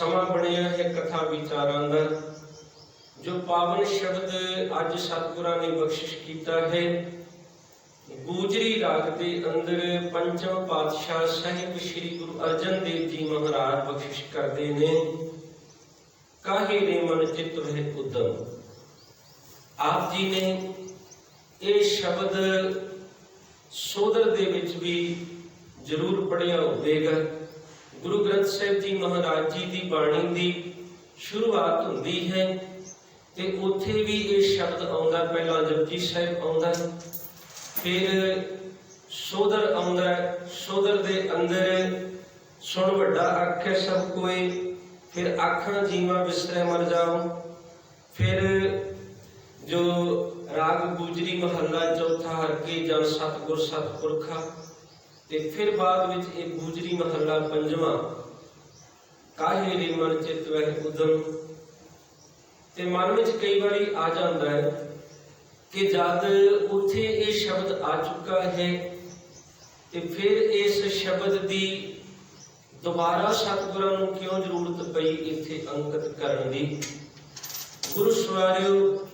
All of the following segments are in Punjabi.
ਸਮਾਂ ਬਣਿਆ ਹੈ ਕਥਾ ਵਿਚਾਰਾਂ ਦਾ, ਜੋ ਪਾਵਨ ਸ਼ਬਦ ਅੱਜ ਸਤਿਗੁਰਾਂ ਨੇ ਬਖਸ਼ਿਸ਼ ਕੀਤਾ ਹੈ। ਗੂਜਰੀ ਰਾਗ ਦੇ ਅੰਦਰ ਪੰਚਮ ਪਾਤਸ਼ਾਹ ਸਾਹਿਬ ਸ੍ਰੀ ਗੁਰੂ ਅਰਜਨ ਦੇਵ ਜੀ ਮਹਾਰਾਜ ਬਖਸ਼ਿਸ਼ ਕਰਦੇ ਨੇ, ਕਾਹੇ ਨੇ ਮਨ ਚਿਤ ਰਹਿ ਉਦਮ? ਆਪ ਜੀ ਨੇ ਇਹ ਸ਼ਬਦ ਸੋਦਰ ਦੇ ਵਿੱਚ ਵੀ ਜ਼ਰੂਰ ਪੜਿਆ ਹੋਵੇਗਾ। ਗੁਰੂ ਗ੍ਰੰਥ ਸਾਹਿਬ ਜੀ ਮਹਾਰਾਜ ਜੀ ਦੀ ਬਾਣੀ ਦੀ ਸ਼ੁਰੂਆਤ ਹੁੰਦੀ ਹੈ ਤੇ ਉੱਥੇ ਵੀ ਇਹ ਸ਼ਬਦ ਆਉਂਦਾ, ਪਹਿਲਾਂ ਜਪਜੀ ਸਾਹਿਬ ਆਉਂਦਾ ਫਿਰ ਸੋਦਰ ਆਉਂਦਾ ਸੋਦਰ ਦੇ ਅੰਦਰ ਸੁਣ ਵੱਡਾ ਆਖੇ ਸਭ ਕੋਈ ਫਿਰ ਆਖਾਂ ਜੀਵਾ ਵਿਸਰੇ ਮਰ ਜਾਉ, ਫਿਰ ਜੋ ਰਾਗ ਗੁਜਰੀ ਮਹੱਲਾ ਚੌਥਾ ਹਰ ਕੇ ਜਨ ਸਤਗੁਰ ਸਤਪੁਰਖਾ ਤੇ ਫਿਰ ਬਾਅਦ ਵਿੱਚ ਇਹ ਗੁਜਰੀ ਮਹੱਲਾ ਪੰਜਵਾਂ। ਕਾਹੇ ਰੇ ਮਨ ਚਿਤ ਵਹਿ ਉਦਮ। ਤੇ ਮਨ ਵਿੱਚ ਕਈ ਵਾਰੀ ਆ ਜਾਂਦਾ ਹੈ ਕਿ ਜਦ ਉੱਥੇ ਇਹ ਸ਼ਬਦ ਆ ਚੁੱਕਾ ਹੈ, ਤੇ ਫਿਰ ਇਸ ਸ਼ਬਦ ਦੀ ਦੁਬਾਰਾ ਸਤਿਗੁਰਾਂ ਨੂੰ ਕਿਉਂ ਜ਼ਰੂਰਤ ਪਈ ਇੱਥੇ ਅੰਕਿਤ ਕਰਨ ਦੀ? ਗੁਰੂ ਸਵਾਰਿਓ,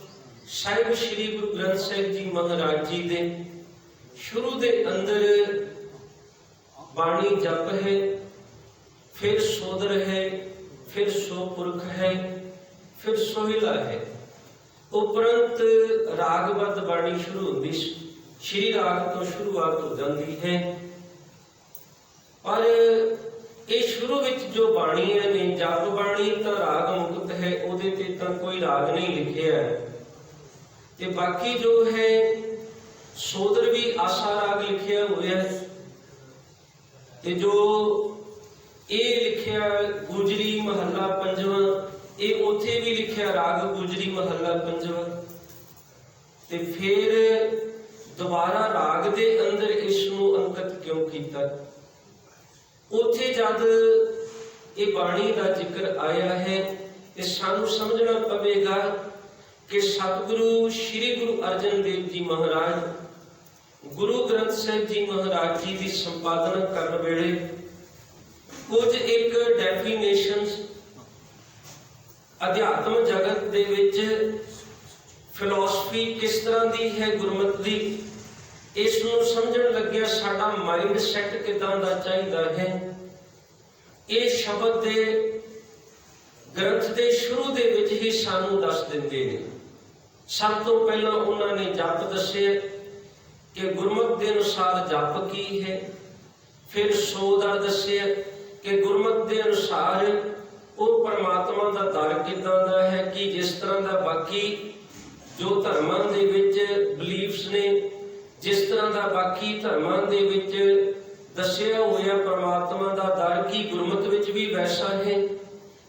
ਸਾਹਿਬ ਸ੍ਰੀ ਗੁਰੂ ਗ੍ਰੰਥ ਸਾਹਿਬ ਜੀ ਮਹਾਰਾਜ ਜੀ ਦੇ ਸ਼ੁਰੂ ਦੇ ਅੰਦਰ ਬਾਣੀ ਜਪ ਹੈ, ਫਿਰ ਸੋਦਰ ਹੈ ਫਿਰ ਸੋ ਪੁਰਖ ਹੈ, ਫਿਰ ਸੋਹਿਲਾ ਹੈ ਉਪਰੰਤ ਰਾਗਬੱਧ ਬਾਣੀ ਸ਼ੁਰੂ ਹੁੰਦੀ ਸ- ਸ਼੍ਰੀ ਰਾਗ ਤੋਂ ਸ਼ੁਰੂਆਤ ਹੋ ਜਾਂਦੀ ਹੈ। ਪਰ ਇਹ ਸ਼ੁਰੂ ਵਿੱਚ ਜੋ ਬਾਣੀ ਹੈ ਨੇ, ਜਪ ਬਾਣੀ ਤਾਂ ਰਾਗ ਮੁਕਤ ਹੈ, ਉਹਦੇ ਤੇ ਤਾਂ ਕੋਈ ਰਾਗ ਨਹੀਂ ਲਿਖਿਆ ਤੇ ਬਾਕੀ ਜੋ ਹੈ, ਸੋਦਰ ਵੀ ਆਸਾ ਰਾਗ ਲਿਖਿਆ ਹੋਇਆ ਹੈ। ਤੇ ਜੋ ਇਹ ਲਿਖਿਆ ਗੁਜਰੀ ਮਹੱਲਾ ਪੰਜਵਾਂ, ਇਹ ਉੱਥੇ ਵੀ ਲਿਖਿਆ ਰਾਗ ਗੁਜਰੀ ਮਹੱਲਾ ਪੰਜਵਾਂ। ਤੇ ਫਿਰ ਦੁਬਾਰਾ ਰਾਗ ਦੇ ਅੰਦਰ ਇਸ ਨੂੰ ਅੰਕਿਤ ਕਿਉਂ ਕੀਤਾ? ਉੱਥੇ ਜਦ ਇਹ ਬਾਣੀ ਦਾ ਜ਼ਿਕਰ ਆਇਆ ਹੈ, ਤੇ ਸਾਨੂੰ ਸਮਝਣਾ ਪਵੇਗਾ ਕਿ ਸਤਿਗੁਰੂ, ਸ੍ਰੀ ਗੁਰੂ ਅਰਜਨ ਦੇਵ ਜੀ ਮਹਾਰਾਜ ਗੁਰੂ ਗ੍ਰੰਥ ਸਾਹਿਬ ਜੀ ਮਹਾਰਾਜ ਜੀ ਦੀ ਸੰਪਾਦਨਾ ਕਰਨ ਵੇਲੇ ਕੁਝ ਇੱਕ ਡੈਫੀਨੇਸ਼ਨਸ ਅਧਿਆਤਮ ਜਗਤ ਦੇ ਵਿੱਚ ਫਿਲਾਸਫੀ ਕਿਸ ਤਰ੍ਹਾਂ ਦੀ ਹੈ ਗੁਰਮਤਿ ਦੀ ਇਸ ਨੂੰ ਸਮਝਣ ਲੱਗਿਆ ਸਾਡਾ ਮਾਈਂਡ ਸੈਟ ਕਿਦਾਂ ਦਾ ਚਾਹੀਦਾ ਹੈ। ਇਹ ਸ਼ਬਦ ਦੇ ਗ੍ਰੰਥ ਦੇ ਸ਼ੁਰੂ ਦੇ ਵਿੱਚ ਹੀ ਸਾਨੂੰ ਦੱਸ ਦਿੰਦੇ ਨੇ। ਸਭ ਤੋਂ ਪਹਿਲਾਂ ਉਹਨਾਂ ਨੇ ਜਪ ਦੱਸਿਆ ਕਿ ਗੁਰਮਤ ਦੇ ਅਨੁਸਾਰ ਜਪ ਕੀ ਹੈ? ਫਿਰ ਸੋਦਰ ਦੱਸਿਆ ਕਿ ਗੁਰਮਤਿ ਦੇ ਅਨੁਸਾਰ ਉਹ ਪਰਮਾਤਮਾ ਦਾ ਦਰ ਕਿਦਾਂ ਦਾ ਹੈ, ਕਿ ਜਿਸ ਤਰ੍ਹਾਂ ਦਾ ਬਾਕੀ ਜੋ ਧਰਮਾਂ ਦੇ ਵਿੱਚ ਬਲੀਫਸ ਨੇ, ਜਿਸ ਤਰ੍ਹਾਂ ਦਾ ਬਾਕੀ ਧਰਮਾਂ ਦੇ ਵਿੱਚ ਦੱਸਿਆ ਹੋਇਆ ਪਰਮਾਤਮਾ ਦਾ ਦਰ ਕੀ ਗੁਰਮਤ ਵਿੱਚ ਵੀ ਵੈਸਾ ਹੈ?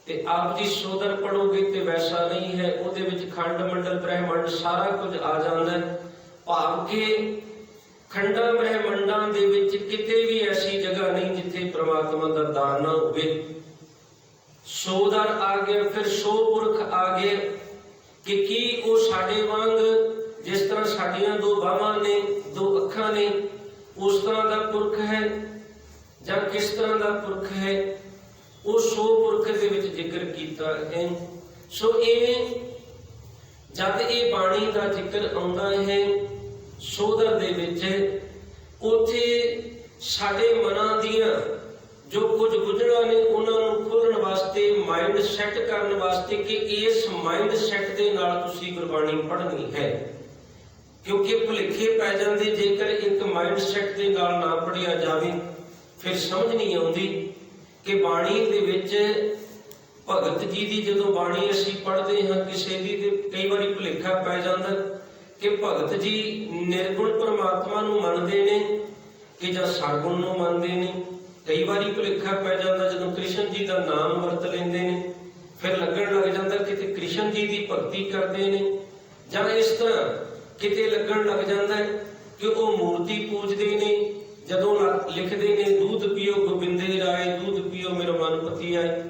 ਤੇ ਆਪ ਜੀ ਸੋਦਰ ਪੜੋਗੇ ਤੇ ਵੈਸਾ ਨਹੀਂ ਹੈ, ਉਹਦੇ ਵਿੱਚ ਖੰਡ ਮੰਡਲ, ਬ੍ਰਹਿਮੰਡ ਸਾਰਾ ਕੁਝ ਆ ਜਾਂਦਾ ਹੈ। ਭਾਵ ਕਿ ਖੰਡਾਂ ਬ੍ਰਹਿਮੰਡਾਂ ਦੇ ਵਿੱਚ ਕਿਤੇ ਵੀ ਐਸੀ ਜਗ੍ਹਾ ਨਹੀਂ ਜਿੱਥੇ ਪ੍ਰਮਾਤਮਾ ਦਾ ਦਾਨ ਨਾ ਹੋਵੇ। ਸੋਦਰ ਆ ਗਿਆ, ਫਿਰ ਸੋ ਪੁਰਖ ਆ ਗਏ ਕਿ ਕੀ ਉਹ ਸਾਡੇ ਵਾਂਗ, ਜਿਸ ਤਰ੍ਹਾਂ ਸਾਡੀਆਂ ਦੋ ਬਾਹਾਂ ਨੇ, ਦੋ ਅੱਖਾਂ ਨੇ, ਉਸ ਤਰ੍ਹਾਂ ਦਾ ਪੁਰਖ ਹੈ ਜਾਂ ਕਿਸ ਤਰ੍ਹਾਂ ਦਾ ਪੁਰਖ ਹੈ? ਉਹ ਸੋ ਪੁਰਖ ਦੇ ਵਿੱਚ ਜ਼ਿਕਰ ਕੀਤਾ ਹੈ। ਸੋ ਇਹ ਜਦ ਇਹ ਬਾਣੀ ਦਾ ਜ਼ਿਕਰ ਆਉਂਦਾ ਹੈ ਸੋਦਰ ਦੇ ਵਿੱਚ ਉਥੇ ਸਾਡੇ ਮਨਾਂ ਦੀਆਂ ਜੋ ਕੁਝ ਗੁਜਰਾਂ ਨੇ, ਉਹਨਾਂ ਨੂੰ ਖੋਲਣ ਵਾਸਤੇ ਮਾਈਂਡ ਸੈੱਟ ਕਰਨ ਵਾਸਤੇ ਕਿ ਇਸ ਮਾਈਂਡ ਸੈੱਟ ਦੇ ਨਾਲ ਤੁਸੀਂ ਗੁਰਬਾਣੀ ਪੜ੍ਹਨੀ ਹੈ। ਕਿਉਂਕਿ ਭੁਲੇਖੇ ਪੈ ਜਾਂਦੇ, ਜੇਕਰ ਇੱਕ ਮਾਈਂਡ ਸੈੱਟ ਦੇ ਨਾਲ ਨਾ ਪੜਿਆ ਜਾਵੇ, ਫਿਰ ਸਮਝ ਨਹੀਂ ਆਉਂਦੀ ਕਿ ਬਾਣੀ ਦੇ ਵਿੱਚ ਭਗਤ ਜੀ ਦੀ ਜਦੋਂ ਬਾਣੀ ਅਸੀਂ ਪੜ੍ਹਦੇ ਹਾਂ, ਕਿਸੇ ਦੀ ਤੇ ਕਈ ਵਾਰੀ ਭੁਲੇਖਾ ਪੈ ਜਾਂਦਾ। ਕਿ ਭਗਤ ਜੀ ਨਿਰਗੁਣ ਪਰਮਾਤਮਾ ਨੂੰ ਮੰਨਦੇ ਨੇ ਕਿ ਜਾਂ ਸਰਗੁਣ ਨੂੰ ਮੰਨਦੇ ਨੇ। ਕਈ ਵਾਰੀ ਭੁਲੇਖਾ ਪੈ ਜਾਂਦਾ ਜਦੋਂ ਕ੍ਰਿਸ਼ਨ ਜੀ ਦਾ ਨਾਮ ਵਰਤ ਲੈਂਦੇ ਨੇ। ਫਿਰ ਲੱਗਣ ਲੱਗ ਜਾਂਦਾ ਕਿ ਕ੍ਰਿਸ਼ਨ ਜੀ ਦੀ ਭਗਤੀ ਕਰਦੇ ਨੇ। ਜਾਂ ਇਸ ਤਰ੍ਹਾਂ ਕਿਤੇ ਲੱਗਣ ਲੱਗ ਜਾਂਦਾ ਕਿ ਉਹ ਮੂਰਤੀ ਪੂਜਦੇ ਨੇ। ਜਦੋਂ ਲਿਖਦੇ ਨੇ ਦੁੱਧ ਪੀਓ ਗੋਬਿੰਦੇ ਰਾਏ ਦੁੱਧ ਪੀਓ ਮੇਰਾ ਮਨ ਪਤੀ ਆਏ।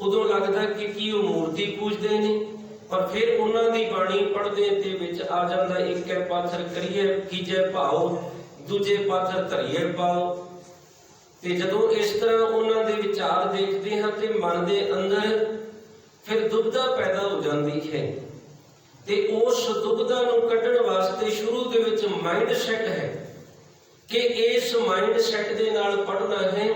ਉਦੋਂ ਲੱਗਦਾ ਕਿ ਕੀ ਉਹ ਮੂਰਤੀ ਪੂਜਦੇ ਨੇ। ਪਰ ਫਿਰ ਉਹਨਾਂ ਦੀ ਬਾਣੀ ਪੜ੍ਹਦੇ ਤੇ ਵਿੱਚ ਆ ਜਾਂਦਾ ਇੱਕ ਹੈ, ਪਾਥਰ ਕਰੀਏ ਕੀਜੇ ਭਾਓ ਦੂਜੇ ਪਾਥਰ ਧਰੀਏ ਪਾਓ ਤੇ ਜਦੋਂ ਇਸ ਤਰ੍ਹਾਂ ਉਹਨਾਂ ਦੇ ਵਿਚਾਰ ਦੇਖਦੇ ਹਾਂ ਤੇ ਮਨ ਦੇ ਅੰਦਰ ਫਿਰ ਦੁਬਦਾ ਪੈਦਾ ਹੋ ਜਾਂਦੀ ਹੈ। ਤੇ ਉਸ ਦੁਬਦਾ ਨੂੰ ਕੱਢਣ ਵਾਸਤੇ ਸ਼ੁਰੂ ਦੇ ਵਿੱਚ ਮਾਈਂਡ ਸੈਟ ਹੈ ਕਿ ਇਸ ਮਾਈਂਡ ਸੈਟ ਦੇ ਨਾਲ ਪੜਨਾ ਹੈ।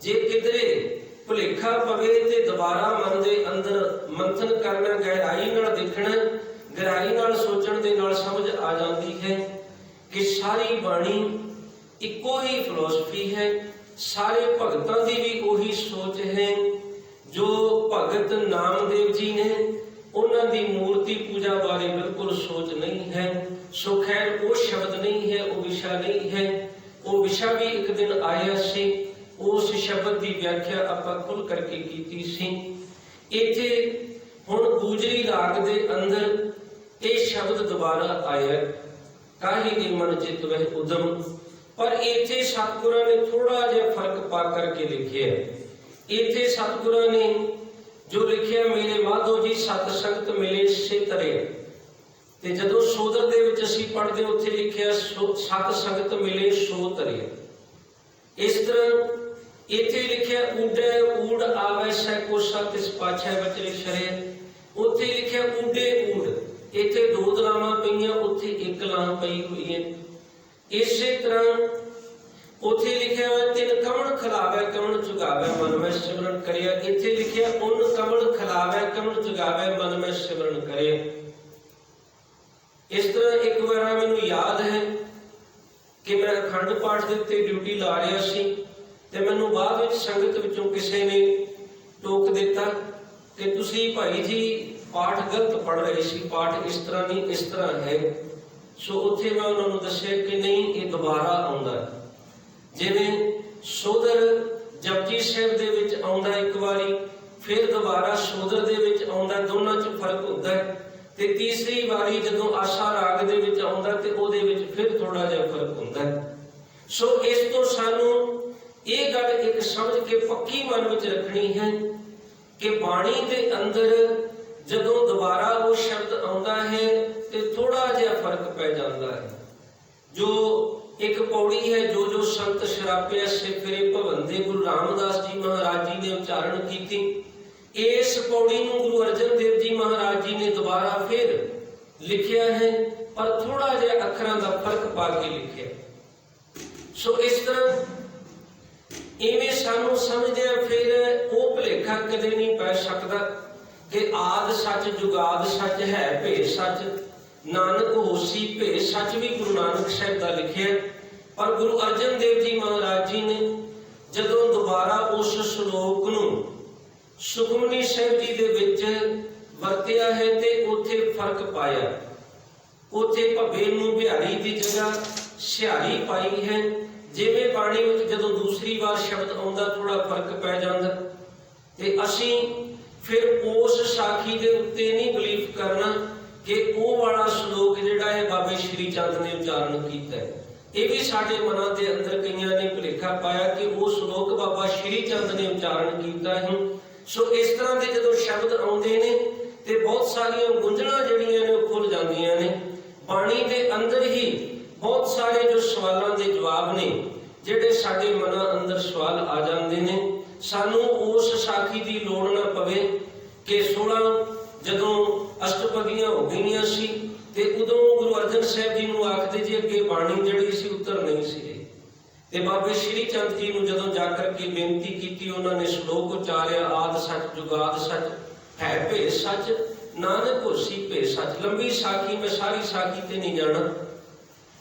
ਜੇ ਕਿਧਰੇ ਭੁਲੇਖਾ ਪਵੇ ਤੇ ਦੁਬਾਰਾ ਮਨ ਦੇ ਅੰਦਰ ਮੰਥਨ ਕਰਨਾ, ਗਹਿਰਾਈ ਨਾਲ ਦੇਖਣਾ, ਗਹਿਰਾਈ ਨਾਲ ਸੋਚਣ ਦੇ ਨਾਲ ਸਮਝ ਆ ਜਾਂਦੀ ਹੈ ਕਿ ਸਾਰੀ ਬਾਣੀ ਇੱਕੋ ਹੀ ਫਿਲਾਸਫੀ ਹੈ। ਸਾਰੇ ਭਗਤਾਂ ਦੀ ਵੀ ਉਹੀ ਸੋਚ ਹੈ। ਜੋ ਭਗਤ ਨਾਮਦੇਵ ਜੀ ਨੇ, ਉਹਨਾਂ ਦੀ ਮੂਰਤੀ ਪੂਜਾ ਬਾਰੇ ਬਿਲਕੁਲ ਸੋਚ ਨਹੀਂ ਹੈ। ਸੋ ਖੈਰ, ਉਹ ਸ਼ਬਦ ਨਹੀਂ ਹੈ, ਉਹ ਵਿਸ਼ਾ ਨਹੀਂ ਹੈ। ਉਹ ਵਿਸ਼ਾ ਵੀ ਇੱਕ ਦਿਨ ਆਇਆ ਸੀ। ਉਸ ਸ਼ਬਦ ਦੀ ਵਿਆਖਿਆ ਆਪਾਂ ਖੁੱਲ ਕਰਕੇ ਕੀਤੀ ਸੀ। ਇੱਥੇ ਹੁਣ ਗੂਜਰੀ ਰਾਗ ਦੇ ਅੰਦਰ ਇਹ ਸ਼ਬਦ ਦੁਬਾਰਾ ਆਇਆ ਕਾਹੀ ਨੇ ਮਨ ਚਿਤ ਵਹਿ ਉਦਮ। ਪਰ ਇੱਥੇ ਸਤਿਗੁਰਾਂ ਨੇ ਥੋੜਾ ਜਿਹਾ ਫ਼ਰਕ ਪਾ ਕਰਕੇ ਲਿਖਿਆ ਇੱਥੇ ਸਤਿਗੁਰਾਂ ਨੇ ਜੋ ਲਿਖਿਆ, ਮੇਰੇ ਮਾਧੋ ਜੀ ਸਤ ਸੰਗਤ ਮਿਲੇ ਸੇ ਤਰੇ ਤੇ ਜਦੋਂ ਸੋਦਰ ਦੇ ਵਿੱਚ ਅਸੀਂ ਪੜਦੇ ਉੱਥੇ ਲਿਖਿਆ, ਸੋ- ਸਤ ਸੰਗਤ ਮਿਲੇ ਸੋ ਤਰੇ ਇਸ ਤਰ੍ਹਾਂ ਇੱਥੇ ਲਿਖਿਆ ਊਡੇ ਊੜ ਆਵੇ ਸੈ ਕੋਸਾ ਤਿਸ ਪਾਛੈ ਸ਼ਰੇ ਉੱਥੇ ਲਿਖਿਆ ਊਡੇ। ਊੜ ਇੱਥੇ ਦੋ ਦਲਾਵਾਂ ਪਈਆਂ, ਉੱਥੇ ਇੱਕ ਲਾਂ ਪਈ ਹੋਈ ਹੈ ਇਸੇ ਤਰ੍ਹਾਂ ਉੱਥੇ ਲਿਖਿਆ ਹੋਇਆ, ਤਿਨ ਕਮਣ ਖਲਾਵੇ ਕਮਣ ਚੁਗਾਵੇ, ਮਨ ਮੈਂ ਸਿਮਰਨ ਕਰਿਆ। ਇੱਥੇ ਲਿਖਿਆ, ਉਨ ਕਮਣ ਖਲਾਵੇ ਕਮਣ ਚੁਗਾਵੇ, ਮਨ ਮੈਂ ਸਿਮਰਨ ਕਰਿਆ ਇਸ ਤਰ੍ਹਾਂ ਇੱਕ ਵਾਰ ਮੈਨੂੰ ਯਾਦ ਹੈ ਕਿ ਮੈਂ ਅਖੰਡ ਪਾਠ ਦੇ ਉੱਤੇ ਡਿਊਟੀ ਲਾ ਰਿਹਾ ਸੀ। ਤੇ ਮੈਨੂੰ ਬਾਅਦ ਵਿੱਚ ਸੰਗਤ ਵਿੱਚੋਂ ਕਿਸੇ ਨੇ ਟੋਕ ਦਿੱਤਾ ਕਿ ਤੁਸੀਂ ਭਾਈ ਜੀ ਪਾਠ ਗਲਤ ਪੜ ਰਹੇ ਸੀ, ਪਾਠ ਇਸ ਤਰ੍ਹਾਂ ਨਹੀਂ, ਇਸ ਤਰ੍ਹਾਂ ਹੈ। ਸੋ ਉੱਥੇ ਮੈਂ ਉਹਨਾਂ ਨੂੰ ਦੱਸਿਆ ਕਿ ਨਹੀਂ, ਇਹ ਦੁਬਾਰਾ ਆਉਂਦਾ ਜਿਵੇਂ ਸੋਦਰ ਜਪਜੀ ਸਾਹਿਬ ਦੇ ਵਿੱਚ ਆਉਂਦਾ ਇੱਕ ਵਾਰੀ, ਫਿਰ ਦੁਬਾਰਾ ਸੋਦਰ ਦੇ ਵਿੱਚ ਆਉਂਦਾ, ਦੋਨਾਂ 'ਚ ਫ਼ਰਕ ਹੁੰਦਾ ਹੈ। ਤੇ ਤੀਸਰੀ ਵਾਰੀ ਜਦੋਂ ਆਸ਼ਾ ਰਾਗ ਦੇ ਵਿੱਚ ਆਉਂਦਾ ਤੇ ਉਹਦੇ ਵਿੱਚ ਫਿਰ ਥੋੜਾ ਜਿਹਾ ਫ਼ਰਕ ਹੁੰਦਾ ਹੈ। ਸੋ ਇਸ ਤੋਂ ਸਾਨੂੰ ਇਹ ਗੱਲ ਇੱਕ ਸਮਝ ਕੇ ਪੱਕੀ ਮਨ ਵਿੱਚ ਰੱਖਣੀ ਹੈ ਕਿ ਬਾਣੀ ਦੇ ਅੰਦਰ ਜਦੋਂ ਦੁਬਾਰਾ ਉਹ ਸ਼ਬਦ ਆਉਂਦਾ ਹੈ ਤੇ ਥੋੜਾ ਜਿਹਾ ਫ਼ਰਕ ਪੈ ਜਾਂਦਾ ਹੈ। ਜੋ ਇੱਕ ਪੌੜੀ ਹੈ, ਜੋ ਜੋ ਸੰਤ ਸ਼ਰਾਬਿਆ ਸੇ ਫਿਰੇ ਗੁਰੂ ਰਾਮਦਾਸ ਜੀ ਮਹਾਰਾਜ ਜੀ ਨੇ ਉਚਾਰਨ ਕੀਤੀ। ਇਸ ਪੌੜੀ ਨੂੰ ਗੁਰੂ ਅਰਜਨ ਦੇਵ ਜੀ ਮਹਾਰਾਜ ਜੀ ਨੇ ਦੁਬਾਰਾ ਫਿਰ ਲਿਖਿਆ ਹੈ, ਪਰ ਥੋੜਾ ਜਿਹਾ ਅੱਖਰਾਂ ਦਾ ਫ਼ਰਕ ਪਾ ਕੇ ਲਿਖਿਆ। ਸੋ ਇਸ ਤਰ੍ਹਾਂ ਇਵੇਂ ਸਾਨੂੰ ਸਮਝਦਿਆਂ ਫਿਰ ਉਹ ਭੁਲੇਖਾ ਕਦੇ ਨਹੀਂ ਪੈ ਸਕਦਾ ਕਿ ਆਦ ਸੱਚ, ਜੁਗਾਦ ਸੱਚ ਹੈ ਭੇ ਸੱਚ। ਨਾਨਕ ਹੋਸੀ ਭੇ ਸੱਚ ਵੀ ਗੁਰੂ ਨਾਨਕ ਸਾਹਿਬ ਦਾ ਲਿਖਿਆ। ਪਰ ਗੁਰੂ ਅਰਜਨ ਦੇਵ ਜੀ ਮਹਾਰਾਜ ਜੀ ਨੇ ਜਦੋਂ ਦੁਬਾਰਾ ਉਸ ਸ਼ਲੋਕ ਨੂੰ ਸੁਖਮਨੀ ਸਾਹਿਬ ਜੀ ਦੇ ਵਿੱਚ ਵਰਤਿਆ ਹੈ ਤੇ ਉੱਥੇ ਫ਼ਰਕ ਪਾਇਆ। ਉੱਥੇ ਭੱਬੇ ਨੂੰ ਬਿਹਾਰੀ ਦੀ ਜਗ੍ਹਾ ਸਿਹਾਰੀ ਪਾਈ ਹੈ। ਜਿਵੇਂ ਬਾਣੀ ਵਿੱਚ ਜਦੋਂ ਦੂਸਰੀ ਵਾਰ ਸ਼ਬਦ ਆਉਂਦਾ ਥੋੜਾ ਫ਼ਰਕ ਪੈ ਜਾਂਦਾ। ਤੇ ਅਸੀਂ ਫਿਰ ਉਸ ਸਾਖੀ ਦੇ ਉੱਤੇ ਨਹੀਂ ਬਲੀਫ ਕਰਨਾ ਕਿ ਉਹ ਵਾਲਾ ਸ਼ਲੋਕ ਜਿਹੜਾ ਹੈ ਬਾਬੇ ਸ਼੍ਰੀ ਚੰਦ ਨੇ ਉਚਾਰਨ ਕੀਤਾ ਹੈ। ਇਹ ਵੀ ਸਾਡੇ ਮਨਾਂ ਦੇ ਅੰਦਰ ਕਈਆਂ ਨੇ ਭੁਲੇਖਾ ਪਾਇਆ ਕਿ ਉਹ ਸ਼ਲੋਕ ਬਾਬਾ ਸ਼੍ਰੀ ਚੰਦ ਨੇ ਉਚਾਰਨ ਕੀਤਾ ਹੈ ਸੋ ਇਸ ਤਰ੍ਹਾਂ ਦੇ ਜਦੋਂ ਸ਼ਬਦ ਆਉਂਦੇ ਨੇ ਤੇ ਬਹੁਤ ਸਾਰੀਆਂ ਗੁੰਝਲਾਂ ਜਿਹੜੀਆਂ ਨੇ ਉਹ ਖੁੱਲ ਜਾਂਦੀਆਂ ਨੇ। ਬਾਣੀ ਦੇ ਅੰਦਰ ਹੀ ਬਹੁਤ ਸਾਰੇ ਜੋ ਸਵਾਲਾਂ ਦੇ ਜਵਾਬ ਨੇ, ਜਿਹੜੇ ਸਾਡੇ ਮਨਾਂ ਅੰਦਰ ਸਵਾਲ ਆ ਜਾਂਦੇ ਨੇ, ਸਾਨੂੰ ਉਸ ਸਾਖੀ ਦੀ ਲੋੜ ਨਾ ਪਵੇ ਕਿ 16 ਜਦੋਂ ਅਸ਼ਟਪਦੀਆਂ ਹੋ ਗਈਆਂ ਸੀ ਤੇ ਉਦੋਂ ਗੁਰੂ ਅਰਜਨ ਸਾਹਿਬ ਜੀ ਨੂੰ ਆਖਦੇ ਜੀ ਅੱਗੇ ਬਾਣੀ ਜਿਹੜੀ ਸੀ ਉੱਤਰ ਨਹੀਂ ਸੀ ਰਹੀ। ਤੇ ਬਾਬੇ ਸ਼੍ਰੀ ਚੰਦ ਜੀ ਨੂੰ ਜਦੋਂ ਜਾ ਕਰਕੇ ਬੇਨਤੀ ਕੀਤੀ, ਉਹਨਾਂ ਨੇ ਸ਼ਲੋਕ ਉਚਾਰਿਆ, ਆਦ ਸੱਚ, ਜੁਗਾਦ ਸੱਚ, ਹੈ ਭੇ ਸੱਚ, ਨਾਨਕ ਹੋਸੀ ਭੇ ਸੱਚ ਲੰਬੀ ਸਾਖੀ, ਮੈਂ ਸਾਰੀ ਸਾਖੀ ਤੇ ਨਹੀਂ ਜਾਣਾ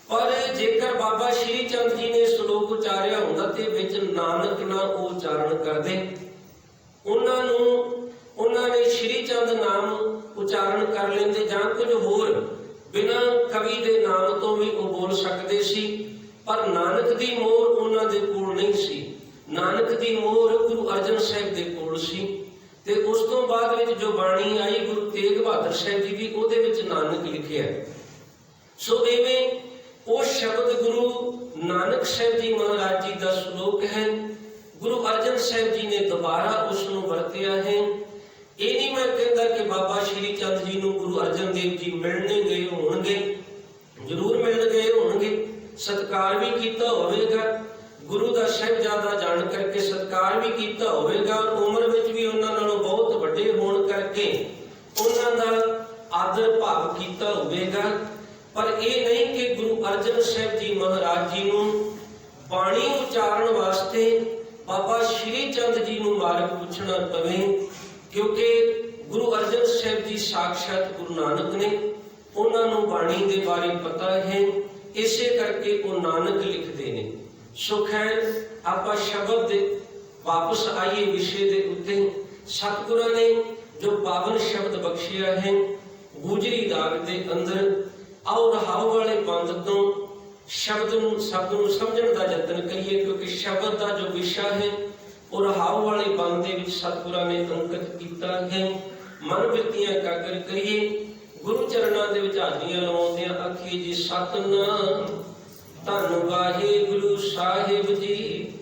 ਪਰ ਜੇਕਰ ਬਾਬਾ ਸ਼੍ਰੀ ਚੰਦ ਜੀ ਨੇ ਸ਼ਲੋਕ ਉਚਾਰਿਆ ਹੁੰਦਾ ਤੇ ਵਿੱਚ ਨਾਨਕ ਨਾ ਉਹ ਉਚਾਰਨ ਕਰਦੇ, ਉਹਨਾਂ ਨੂੰ, ਉਹਨਾਂ ਨੇ ਸ਼੍ਰੀ ਚੰਦ ਨਾਮ ਉਚਾਰਨ ਕਰ ਲੈਂਦੇ ਜਾਂ ਕੁਝ ਹੋਰ ਬਿਨਾਂ ਕਵੀ ਦੇ ਨਾਮ ਤੋਂ ਵੀ ਉਹ ਬੋਲ ਸਕਦੇ ਸੀ, ਪਰ ਨਾਨਕ ਦੀ ਮੋਹਰ ਉਹਨਾਂ ਦੇ ਕੋਲ ਨਹੀਂ ਸੀ। ਨਾਨਕ ਦੀ ਮੋਹਰ ਗੁਰੂ ਅਰਜਨ ਸਾਹਿਬ ਦੇ ਕੋਲ ਸੀ ਤੇ ਉਸ ਤੋਂ ਬਾਅਦ ਵਿੱਚ ਜੋ ਬਾਣੀ ਆਈ ਗੁਰੂ ਤੇਗ ਬਹਾਦਰ ਸਾਹਿਬ ਜੀ ਦੀ, ਉਹਦੇ ਵਿੱਚ ਨਾਨਕ ਲਿਖਿਆ। ਸੋ ਐਵੇਂ ਉਹ ਸ਼ਬਦ ਗੁਰੂ ਨਾਨਕ ਸਾਹਿਬ ਜੀ ਮਹਾਰਾਜ ਜੀ ਦਾ ਸ਼ਲੋਕ ਹੈ। ਗੁਰੂ ਅਰਜਨ ਸਾਹਿਬ ਜੀ ਨੇ ਦੁਬਾਰਾ ਉਸ ਨੂੰ ਵਰਤਿਆ ਹੈ। ਇਹ ਨਹੀਂ ਮੈਂ ਕਹਿੰਦਾ ਕਿ ਬਾਬਾ ਸ਼੍ਰੀ ਚੰਦ ਜੀ ਨੂੰ ਗੁਰੂ ਅਰਜਨ ਦੇਵ ਜੀ ਮਿਲਣੇ ਗਏ ਹੋਣਗੇ। ਜ਼ਰੂਰ ਮਿਲਣ ਗਏ ਹੋਣਗੇ। ਸਤਕਾਰ ਵੀ ਕੀਤਾ ਹੋਵੇਗਾ। ਗੁਰੂ ਦਾ ਸਾਹਿਬਜ਼ਾਦਾ ਜਾਣ ਕਰਕੇ ਸਤਕਾਰ ਵੀ ਕੀਤਾ ਹੋਵੇਗਾ। ਔਰ ਉਮਰ ਵਿੱਚ ਵੀ ਉਹਨਾਂ ਨਾਲੋਂ ਬਹੁਤ ਵੱਡੇ ਹੋਣ ਕਰਕੇ ਉਹਨਾਂ ਦਾ ਆਦਰ ਭਾਵ ਕੀਤਾ ਹੋਵੇਗਾ। ਪਰ ਇਹ ਨਹੀਂ ਕਿ ਗੁਰੂ ਅਰਜਨ ਸਾਹਿਬ ਜੀ ਮਹਾਰਾਜ ਜੀ ਨੂੰ ਬਾਣੀ ਉਚਾਰਨ ਵਾਸਤੇ ਬਾਬਾ ਸ਼੍ਰੀ ਚੰਦ ਜੀ ਨੂੰ ਮਾਰਗ ਪੁੱਛਣਾ ਪਵੇ, ਕਿਉਂਕਿ ਗੁਰੂ ਅਰਜਨ ਸਾਹਿਬ ਜੀ ਸਾਖਸ਼ਾਤ ਗੁਰੂ ਨਾਨਕ ਨੇ ਉਹਨਾਂ ਨੂੰ ਬਾਣੀ ਦੇ ਬਾਰੇ ਪਤਾ ਹੈ, ਇਸੇ ਕਰਕੇ ਉਹ ਨਾਨਕ ਲਿਖਦੇ ਨੇ। ਸੋ ਖੈਰ ਆਪਾਂ ਸ਼ਬਦ ਦੇ ਵਾਪਸ ਆਈਏ ਵਿਸ਼ੇ ਦੇ ਉੱਤੇ। ਸਤਿਗੁਰਾਂ ਨੇ ਜੋ ਪਾਵਨ ਸ਼ਬਦ ਬਖਸ਼ਿਆ ਹੈ, ਗੁਜਰੀ ਰਾਗ ਦੇ ਅੰਦਰ ਆਓ ਰਹਾਉ ਵਾਲੇ ਬੰਦ ਤੋਂ ਸ਼ਬਦ ਨੂੰ ਸ਼ਬਦ ਨੂੰ ਸਮਝਣ ਦਾ ਯਤਨ ਕਰੀਏ, ਕਿਉਂਕਿ ਸ਼ਬਦ ਦਾ ਜੋ ਵਿਸ਼ਾ ਹੈ, ਉਹ ਰਹਾਉ ਵਾਲੇ ਬੰਦ ਦੇ ਵਿੱਚ ਸਤਿਗੁਰਾਂ ਨੇ ਅੰਕਿਤ ਕੀਤਾ ਹੈ। ਮਨ ਬਿਰਤੀਆਂ ਕਾਗਰ ਕਰੀਏ, ਗੁਰੂ ਚਰਨਾਂ ਦੇ ਵਿੱਚ ਹਾਜ਼ਰੀਆਂ ਲਵਾਉਂਦਿਆਂ ਆਖੀਏ ਜੀ, ਸਤਨਾਮ, ਧੰਨ ਵਾਹਿਗੁਰੂ ਸਾਹਿਬ ਜੀ,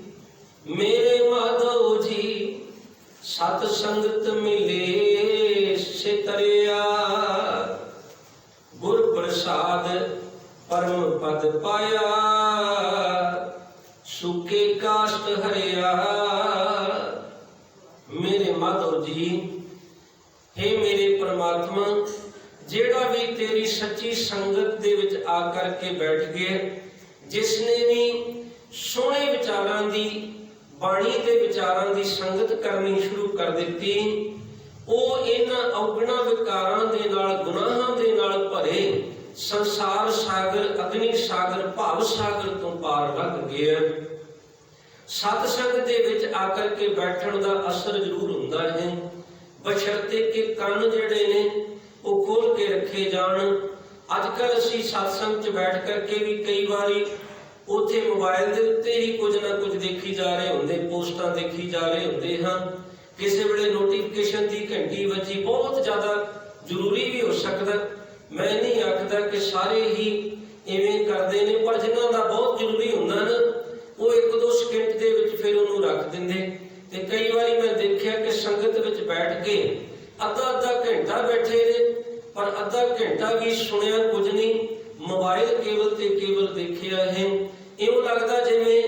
ਮੇਰੇ ਮਾਧੋ ਜੀ, ਸਤ ਸੰਗਤ ਮਿਲੇ, ਸਿਤਰਿਆ ਗੁਰ ਪ੍ਰਸਾਦ ਪਰਮ ਪਦ ਪਾਇਆ ਸੁਕੇ ਕਾਸ਼ਟ ਹਰਿਆ। ਮੇਰੇ ਮਾਧੋ ਜੀ हे ਮੇਰੇ ਪ੍ਰਮਾਤਮਾ, ਜਿਹੜਾ ਵੀ ਤੇਰੀ ਸੱਚੀ ਸੰਗਤ ਦੇ ਵਿੱਚ ਆ ਕਰਕੇ ਬੈਠ ਗਿਆ ਜਿਸ ਨੇ ਵੀ ਸੋਹਣੇ ਵਿਚਾਰਾਂ ਦੀ, ਬਾਣੀ ਦੇ ਵਿਚਾਰਾਂ ਦੀ ਸੰਗਤ ਕਰਨੀ ਸ਼ੁਰੂ ਕਰ ਦਿੱਤੀ, ਉਹ ਇਹਨਾਂ ਔਗਣਾ ਵਿਕਾਰਾਂ ਦੇ ਨਾਲ, ਗੁਨਾਹਾਂ ਦੇ ਨਾਲ ਭਰੇ। ਸੰਸਾਰ ਸਾਗਰ, ਅਗਨੀ ਸਾਗਰ, ਭਾਵ ਸਾਗਰ ਤੋਂ ਪਾਰ ਲੱਗ ਗਿਆ। ਸਤ ਦੇ ਵਿੱਚ ਆ ਕਰਕੇ ਬੈਠਣ ਦਾ ਅਸਰ ਜ਼ਰੂਰ ਹੁੰਦਾ ਹੈ। ਬਸ਼ਰਤੇ ਕਿ ਕੰਨ ਜਿਹੜੇ ਨੇ, ਉਹ ਖੋਲ ਕੇ ਰੱਖੇ ਜਾਣ। ਅੱਜ ਕੱਲ ਅਸੀਂ satsang 'ਚ ਬੈਠ ਕਰਕੇ ਵੀ ਕਈ ਵਾਰੀ ਉੱਥੇ ਮੋਬਾਈਲ ਦੇ ਉੱਤੇ ਹੀ ਕੁਝ ਨਾ ਕੁਝ ਦੇਖੀ ਜਾ ਰਹੇ ਹੁੰਦੇ, ਪੋਸਟਾਂ ਦੇਖੀ ਜਾ ਰਹੇ ਹੁੰਦੇ ਹਾਂ। ਕਿਸੇ ਵੇਲੇ ਨੋਟੀਫਿਕੇਸ਼ਨ ਦੀ ਘੰਟੀ ਵੱਜੀ, ਬਹੁਤ ਜ਼ਿਆਦਾ ਜ਼ਰੂਰੀ ਵੀ ਹੋ ਸਕਦਾ। ਮੈਂ ਨਹੀਂ ਆਖਦਾ ਕਿ ਸਾਰੇ ਹੀ ਇਵੇਂ ਕਰਦੇ ਨੇ, ਪਰ ਜਿਨ੍ਹਾਂ ਦਾ ਬਹੁਤ ਜ਼ਰੂਰੀ ਹੁੰਦਾ ਨਾ, ਉਹ ਇੱਕ ਦੋ ਸਕਿੰਟ ਦੇ ਵਿੱਚ ਫਿਰ ਉਹਨੂੰ ਰੱਖ ਦਿੰਦੇ। ਤੇ ਕਈ ਵਾਰੀ ਮੈਂ ਦੇਖਿਆ ਕਿ ਸੰਗਤ ਵਿੱਚ ਬੈਠ ਕੇ ਅੱਧਾ ਅੱਧਾ ਘੰਟਾ ਬੈਠੇ ਨੇ, ਪਰ ਅੱਧਾ ਘੰਟਾ ਵੀ ਸੁਣਿਆ ਕੁਝ ਨਹੀਂ। ਮੋਬਾਈਲ ਕੇਵਲ ਤੇ ਕੇਵਲ ਦੇਖਿਆ ਹੈ। ਇਉਂ ਲੱਗਦਾ ਜਿਵੇਂ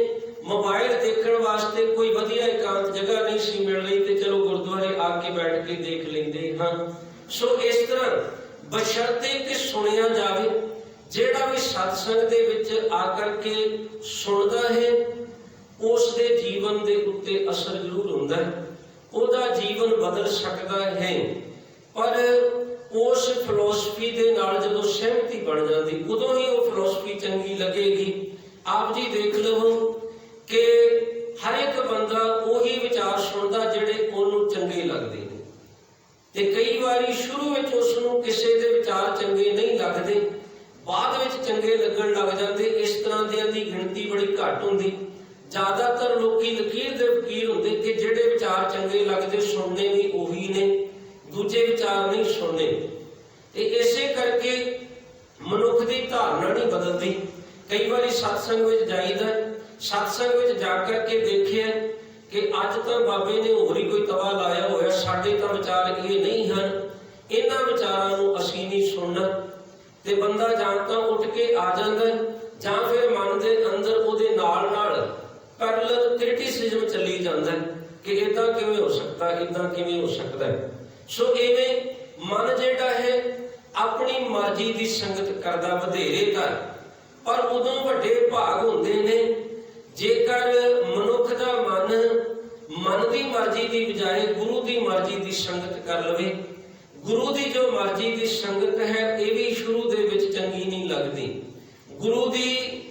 ਮੋਬਾਈਲ ਦੇਖਣ ਵਾਸਤੇ ਕੋਈ ਵਧੀਆ ਇਕਾਂਤ ਜਗ੍ਹਾ ਨਹੀਂ ਸੀ ਮਿਲ ਰਹੀ ਤੇ ਚਲੋ ਗੁਰਦੁਆਰੇ ਆ ਕੇ ਬੈਠ ਕੇ ਦੇਖ ਲੈਂਦੇ ਹਾਂ ਸੋ ਇਸ ਤਰ੍ਹਾਂ ਬਸ਼ਰਤੇ ਕਿ ਸੁਣਿਆ ਜਾਵੇ, ਜਿਹੜਾ ਵੀ ਸਤਸੰਗ ਦੇ ਵਿੱਚ ਆ ਕਰਕੇ ਸੁਣਦਾ ਹੈ ਉਸ ਦੇ ਜੀਵਨ ਦੇ ਉੱਤੇ ਅਸਰ ਜ਼ਰੂਰ ਹੁੰਦਾ ਹੈ। ਉਹਦਾ ਜੀਵਨ ਬਦਲ ਸਕਦਾ ਹੈ, ਪਰ ਉਸ ਫਿਲਾਸਫੀ ਦੇ ਨਾਲ ਜਦੋਂ ਸਹਿਮਤੀ ਬਣ ਜਾਂਦੀ, ਉਦੋਂ ਹੀ ਉਹ ਫਿਲਾਸਫੀ ਚੰਗੀ ਲੱਗੇਗੀ। ਆਪ ਜੀ ਦੇਖ ਲਵੋ ਕਿ ਹਰ ਇੱਕ ਬੰਦਾ ਉਹੀ ਵਿਚਾਰ ਸੁਣਦਾ ਜਿਹੜੇ ਉਹਨੂੰ ਚੰਗੇ ਲੱਗਦੇ। ਤੇ ਕਈ ਵਾਰੀ ਸ਼ੁਰੂ ਵਿੱਚ ਉਸ ਨੂੰ ਕਿਸੇ ਦੇ ਵਿਚਾਰ ਚੰਗੇ ਨਹੀਂ ਲੱਗਦੇ, ਬਾਅਦ ਵਿੱਚ ਚੰਗੇ ਲੱਗਣ ਲੱਗ ਜਾਂਦੇ, ਇਸ ਤਰ੍ਹਾਂ ਦਿਆਂ ਦੀ ਗਿਣਤੀ ਬੜੀ ਘੱਟ ਹੁੰਦੀ। ਜ਼ਿਆਦਾਤਰ ਲੋਕੀ ਲਕੀਰ ਦੇ ਫਕੀਰ ਹੁੰਦੇ ਕਿ ਜਿਹੜੇ ਵਿਚਾਰ ਚੰਗੇ ਲੱਗਦੇ ਸੁਣਨੇ ਵੀ ਉਹੀ ਨੇ, ਦੂਜੇ ਵਿਚਾਰ ਨਹੀਂ ਸੁਣਨੇ ਤੇ ਇਸੇ ਕਰਕੇ ਮਨੁੱਖ ਦੀ ਧਾਰਨਾ ਨਹੀਂ ਬਦਲਦੀ। ਕਈ ਵਾਰੀ ਸਤਸੰਗ ਵਿੱਚ ਜਾਈਦਾ, ਸਤਸੰਗ ਵਿੱਚ ਜਾ ਕਰਕੇ ਦੇਖਿਆ ਕਿ ਅੱਜ ਤਾਂ ਬਾਬੇ ਨੇ ਹੋਰ ਹੀ ਕੋਈ ਤਵਾ ਲਾਇਆ ਹੋਇਆ, ਸਾਡੇ ਤਾਂ ਵਿਚਾਰ ਇਹ ਨਹੀਂ ਹਨ। ਇਹਨਾਂ ਵਿਚਾਰਾਂ ਨੂੰ ਅਸੀਂ ਨਹੀਂ ਸੁਣਨਾ। ਤੇ ਬੰਦਾ ਜਾਂ ਤਾਂ ਉੱਠ ਕੇ ਆ ਜਾਂਦਾ ਜਾਂ ਫਿਰ ਮਨ ਦੇ ਅੰਦਰ ਉਹਦੇ ਨਾਲ ਨਾਲ ਪੈਰਲਲ ਕ੍ਰਿਟਿਸਿਜ਼ਮ ਚੱਲੀ ਜਾਂਦਾ ਕਿ ਇਦਾਂ ਕਿਵੇਂ ਹੋ ਸਕਦਾ ਇਦਾਂ ਕਿਵੇਂ ਹੋ ਸਕਦਾ ਸੋ ਐਵੇਂ ਮਨ ਜਿਹੜਾ ਹੈ, ਆਪਣੀ ਮਰਜ਼ੀ ਦੀ ਸੰਗਤ ਕਰਦਾ ਵਧੇਰੇ ਕਰ ਪਰ ਉਦੋਂ ਵੱਡੇ ਭਾਗ ਹੁੰਦੇ ਨੇ, ਜੇਕਰ ਮਨੁੱਖ ਦਾ ਮਨ ਮਨ ਦੀ ਮਰਜ਼ੀ ਦੀ ਬਜਾਏ ਗੁਰੂ ਦੀ ਮਰਜ਼ੀ ਦੀ ਸੰਗਤ ਕਰ ਲਵੇ। ਗੁਰੂ ਦੀ ਜੋ ਮਰਜ਼ੀ ਦੀ ਸੰਗਤ ਹੈ, ਇਹ ਵੀ ਸ਼ੁਰੂ ਦੇ ਵਿੱਚ ਚੰਗੀ ਨਹੀਂ ਲੱਗਦੀ। ਗੁਰੂ ਦੀ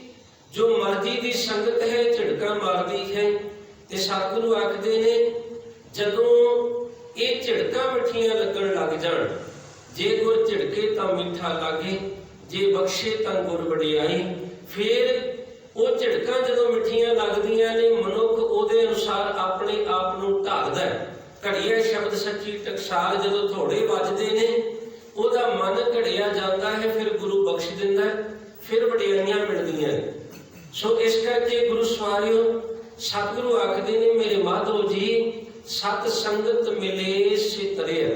ਜੋ ਮਰਜ਼ੀ ਦੀ ਸੰਗਤ ਹੈ, ਝੜਕਾਂ ਮਾਰਦੀ ਹੈ ਤੇ ਸਤਿਗੁਰੂ ਆਖਦੇ ਨੇ, ਜਦੋਂ ਇਹ ਝੜਕਾਂ ਮਿੱਠੀਆਂ ਲੱਗਣ ਲੱਗ ਜਾਣ, ਜੇ ਗੁਰ ਝੜਕੇ ਤਾਂ ਮਿੱਠਾ ਲਾਗੇ, ਜੇ ਬਖਸ਼ੇ ਤਾਂ ਗੁਰ ਵਡਿਆਈ ਫੇਰ ਉਹ ਝੜਕਾਂ ਜਦੋਂ ਮਿੱਠੀਆਂ ਲੱਗਦੀਆਂ ਨੇ, ਮਨੁੱਖ ਉਹਦੇ ਅਨੁਸਾਰ ਆਪਣੇ ਆਪ ਨੂੰ ਢਾਲਦਾ ਹੈ। ਘੜੀਆ ਸ਼ਬਦ ਸੱਚੀ ਟਕਸਾਲ ਜਦੋਂ ਥੋੜੇ ਵੱਜਦੇ ਨੇ, ਉਹਦਾ ਮਨ ਘੜਿਆ ਜਾਂਦਾ ਹੈ, ਫਿਰ ਗੁਰੂ ਬਖਸ਼ ਦਿੰਦਾ ਫਿਰ ਵਡਿਆਈਆਂ ਮਿਲਦੀਆਂ ਸੋ ਇਸ ਕਰਕੇ ਗੁਰੂ ਸਵਾਰਿਓ, ਸਤਿਗੁਰੂ ਆਖਦੇ ਨੇ, ਮੇਰੇ ਮਾਧੋ ਜੀ, ਸਤ ਸੰਗਤ ਮਿਲੇ ਸਿਤਰਿਆ।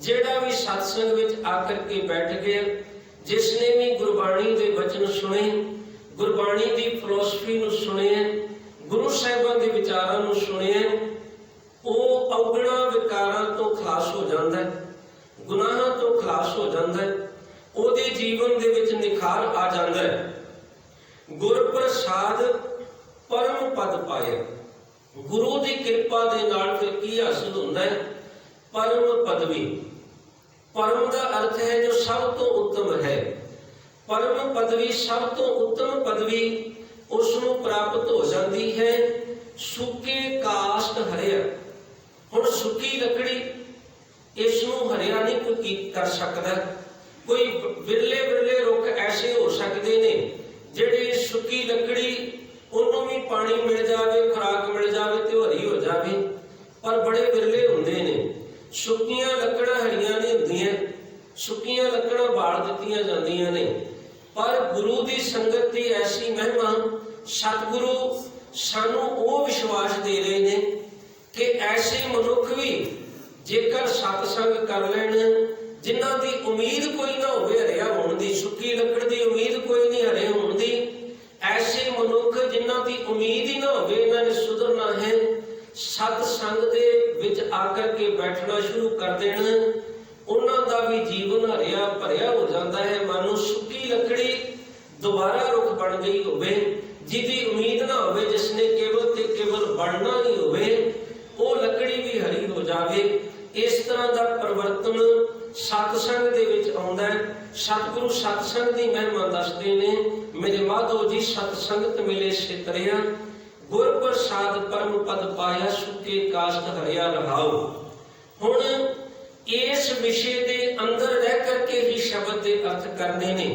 ਜਿਹੜਾ ਵੀ ਸਤਸੰਗ ਵਿੱਚ ਆ ਕਰਕੇ ਬੈਠ ਗਿਆ ਜਿਸ ਨੇ ਵੀ ਗੁਰਬਾਣੀ ਦੇ ਵਚਨ ਸੁਣੇ ਗੁਰਬਾਣੀ ਦੀ ਫਿਲਾਸਫੀ ਨੂੰ ਸੁਣਿਆ, ਗੁਰੂ ਸਾਹਿਬਾਂ ਦੇ ਵਿਚਾਰਾਂ ਨੂੰ ਸੁਣਿਆ, ਉਹ ਔਗਣਾ ਵਿਕਾਰਾਂ ਤੋਂ ਖਾਸ ਹੋ ਜਾਂਦਾ ਹੈ, ਗੁਨਾਹਾਂ ਤੋਂ ਖਲਾਸ ਹੋ ਜਾਂਦਾ ਹੈ, ਉਹਦੇ ਜੀਵਨ ਦੇ ਵਿੱਚ ਨਿਖਾਰ ਆ ਜਾਂਦਾ ਹੈ। ਗੁਰ ਪ੍ਰਸਾਦ ਪਰਮ ਪਦ ਪਾਇਆ। ਗੁਰੂ ਦੀ ਕਿਰਪਾ ਦੇ ਨਾਲ ਫਿਰ ਕੀ ਹਾਸਲ ਹੁੰਦਾ ਹੈ? ਪਰਮ ਪਦਵੀ। ਪਰਮ ਦਾ ਅਰਥ ਹੈ ਜੋ ਸਭ ਤੋਂ ਉੱਤਮ ਹੈ। ਪਰਮ ਪਦਵੀ ਸਭ ਤੋਂ ਉੱਤਮ ਪਦਵੀ ਉਸ ਨੂੰ ਪ੍ਰਾਪਤ ਹੋ ਜਾਂਦੀ ਹੈ। ਸੁੱਕੇ ਕਾਸ਼ਟ ਹਰਿਆ। ਹੁਣ ਸੁੱਕੀ ਲੱਕੜੀ ਇਸ ਨੂੰ ਹਰਿਆ ਨਹੀਂ ਕੋਈ ਕਰ ਸਕਦਾ। ਕੋਈ ਵਿਰਲੇ ਵਿਰਲੇ ਰੁੱਖ ਐਸੇ ਹੋ ਸਕਦੇ ਨੇ ਜਿਹੜੇ ਸੁੱਕੀ ਲੱਕੜੀ ਉਹਨੂੰ ਵੀ ਪਾਣੀ ਮਿਲ ਜਾਵੇ ਖੁਰਾਕ ਮਿਲ ਜਾਵੇ ਤੇ ਉਹ ਹਰੀ ਹੋ ਜਾਵੇ ਪਰ ਬੜੇ ਵਿਰਲੇ ਹੁੰਦੇ ਨੇ ਸੁੱਕੀਆਂ ਲੱਕੜਾਂ ਹਰੀਆਂ ਨਹੀਂ ਹੁੰਦੀਆਂ ਸੁੱਕੀਆਂ ਲੱਕੜਾਂ ਬਾਲ ਦਿੱਤੀਆਂ ਜਾਂਦੀਆਂ ਨੇ ਪਰ ਗੁਰੂ ਦੀ ਸੰਗਤ ਦੀ ਐਸੀ ਮਹਿਮਾ ਸਤਿਗੁਰੂ ਸਾਨੂੰ ਉਹ ਵਿਸ਼ਵਾਸ ਦੇ ਰਹੇ ਨੇ ਕਿ ਐਸੇ ਮਨੁੱਖ ਵੀ ਜੇਕਰ ਸਤਸੰਗ ਕਰ ਲੈਣ ਜਿਨ੍ਹਾਂ ਦੀ ਉਮੀਦ ਕੋਈ ਨਾ ਹੋਵੇ ਹਰਿਆ ਹੋਣ ਦੀ ਸੁੱਕੀ ਲੱਕੜ ਦੀ ਉਮੀਦ ਕੋਈ ਨਹੀਂ ਹਰੇ ਹੋਣ ਦੀ ਐਸੇ ਮਨੁੱਖ ਜਿਨ੍ਹਾਂ ਦੀ ਉਮੀਦ ਹੀ ਨਾ ਹੋਵੇ ਇਹਨਾਂ ਨੇ ਸੁਧਰਨਾ ਹੈ ਸਤ ਸੰਗ ਦੇ ਵਿੱਚ ਆ ਕਰਕੇ ਬੈਠਣਾ ਸ਼ੁਰੂ ਕਰ ਦੇਣ ਉਹਨਾਂ ਦਾ ਵੀ ਜੀਵਨ ਹਰਿਆ ਭਰਿਆ ਹੋ ਜਾਂਦਾ ਹੈ ਮਾਨੋ ਸੁੱਕੀ ਲੱਕੜੀ ਦੁਬਾਰਾ ਰੁੱਖ ਬਣ ਗਈ ਹੋਵੇ ਜਿਹਦੀ ਉਮੀਦ ਨਾ ਹੋਵੇ ਜਿਸ ਨੇ ਕੇਵਲ ਤੇ ਕੇਵਲ ਬਣਨਾ ਹੀ ਹੋਵੇ ਉਹ ਲੱਕੜੀ ਵੀ ਹਰੀ ਹੋ ਜਾਵੇ। ਇਸ ਤਰ੍ਹਾਂ ਦਾ ਪਰਿਵਰਤਨ ਸਤਸੰਗ ਦੇ ਵਿੱਚ ਆਉਂਦਾ ਹੈ। ਸਤਿਗੁਰੂ ਸਤਸੰਗ ਦੀ ਮਹਿਮਾ ਦੱਸਦੇ ਨੇ, ਮੇਰੇ ਮਾਧੋ ਜੀ ਸਤਸੰਗਤ ਮਿਲੇ ਸਿਤਰਿਆ ਗੁਰ ਪ੍ਰਸਾਦ ਪਰਮ ਪਦ ਪਾਇਆ, ਸੁੱਕੇ ਕਾਸ਼ਟ ਹਰਿਆ ਰਹਾਉ ਹੁਣ ਇਸ ਵਿਸ਼ੇ ਦੇ ਅੰਦਰ ਰਹਿ ਕਰਕੇ ਹੀ ਸ਼ਬਦ ਦੇ ਅਰਥ ਕਰਨੇ ਨੇ।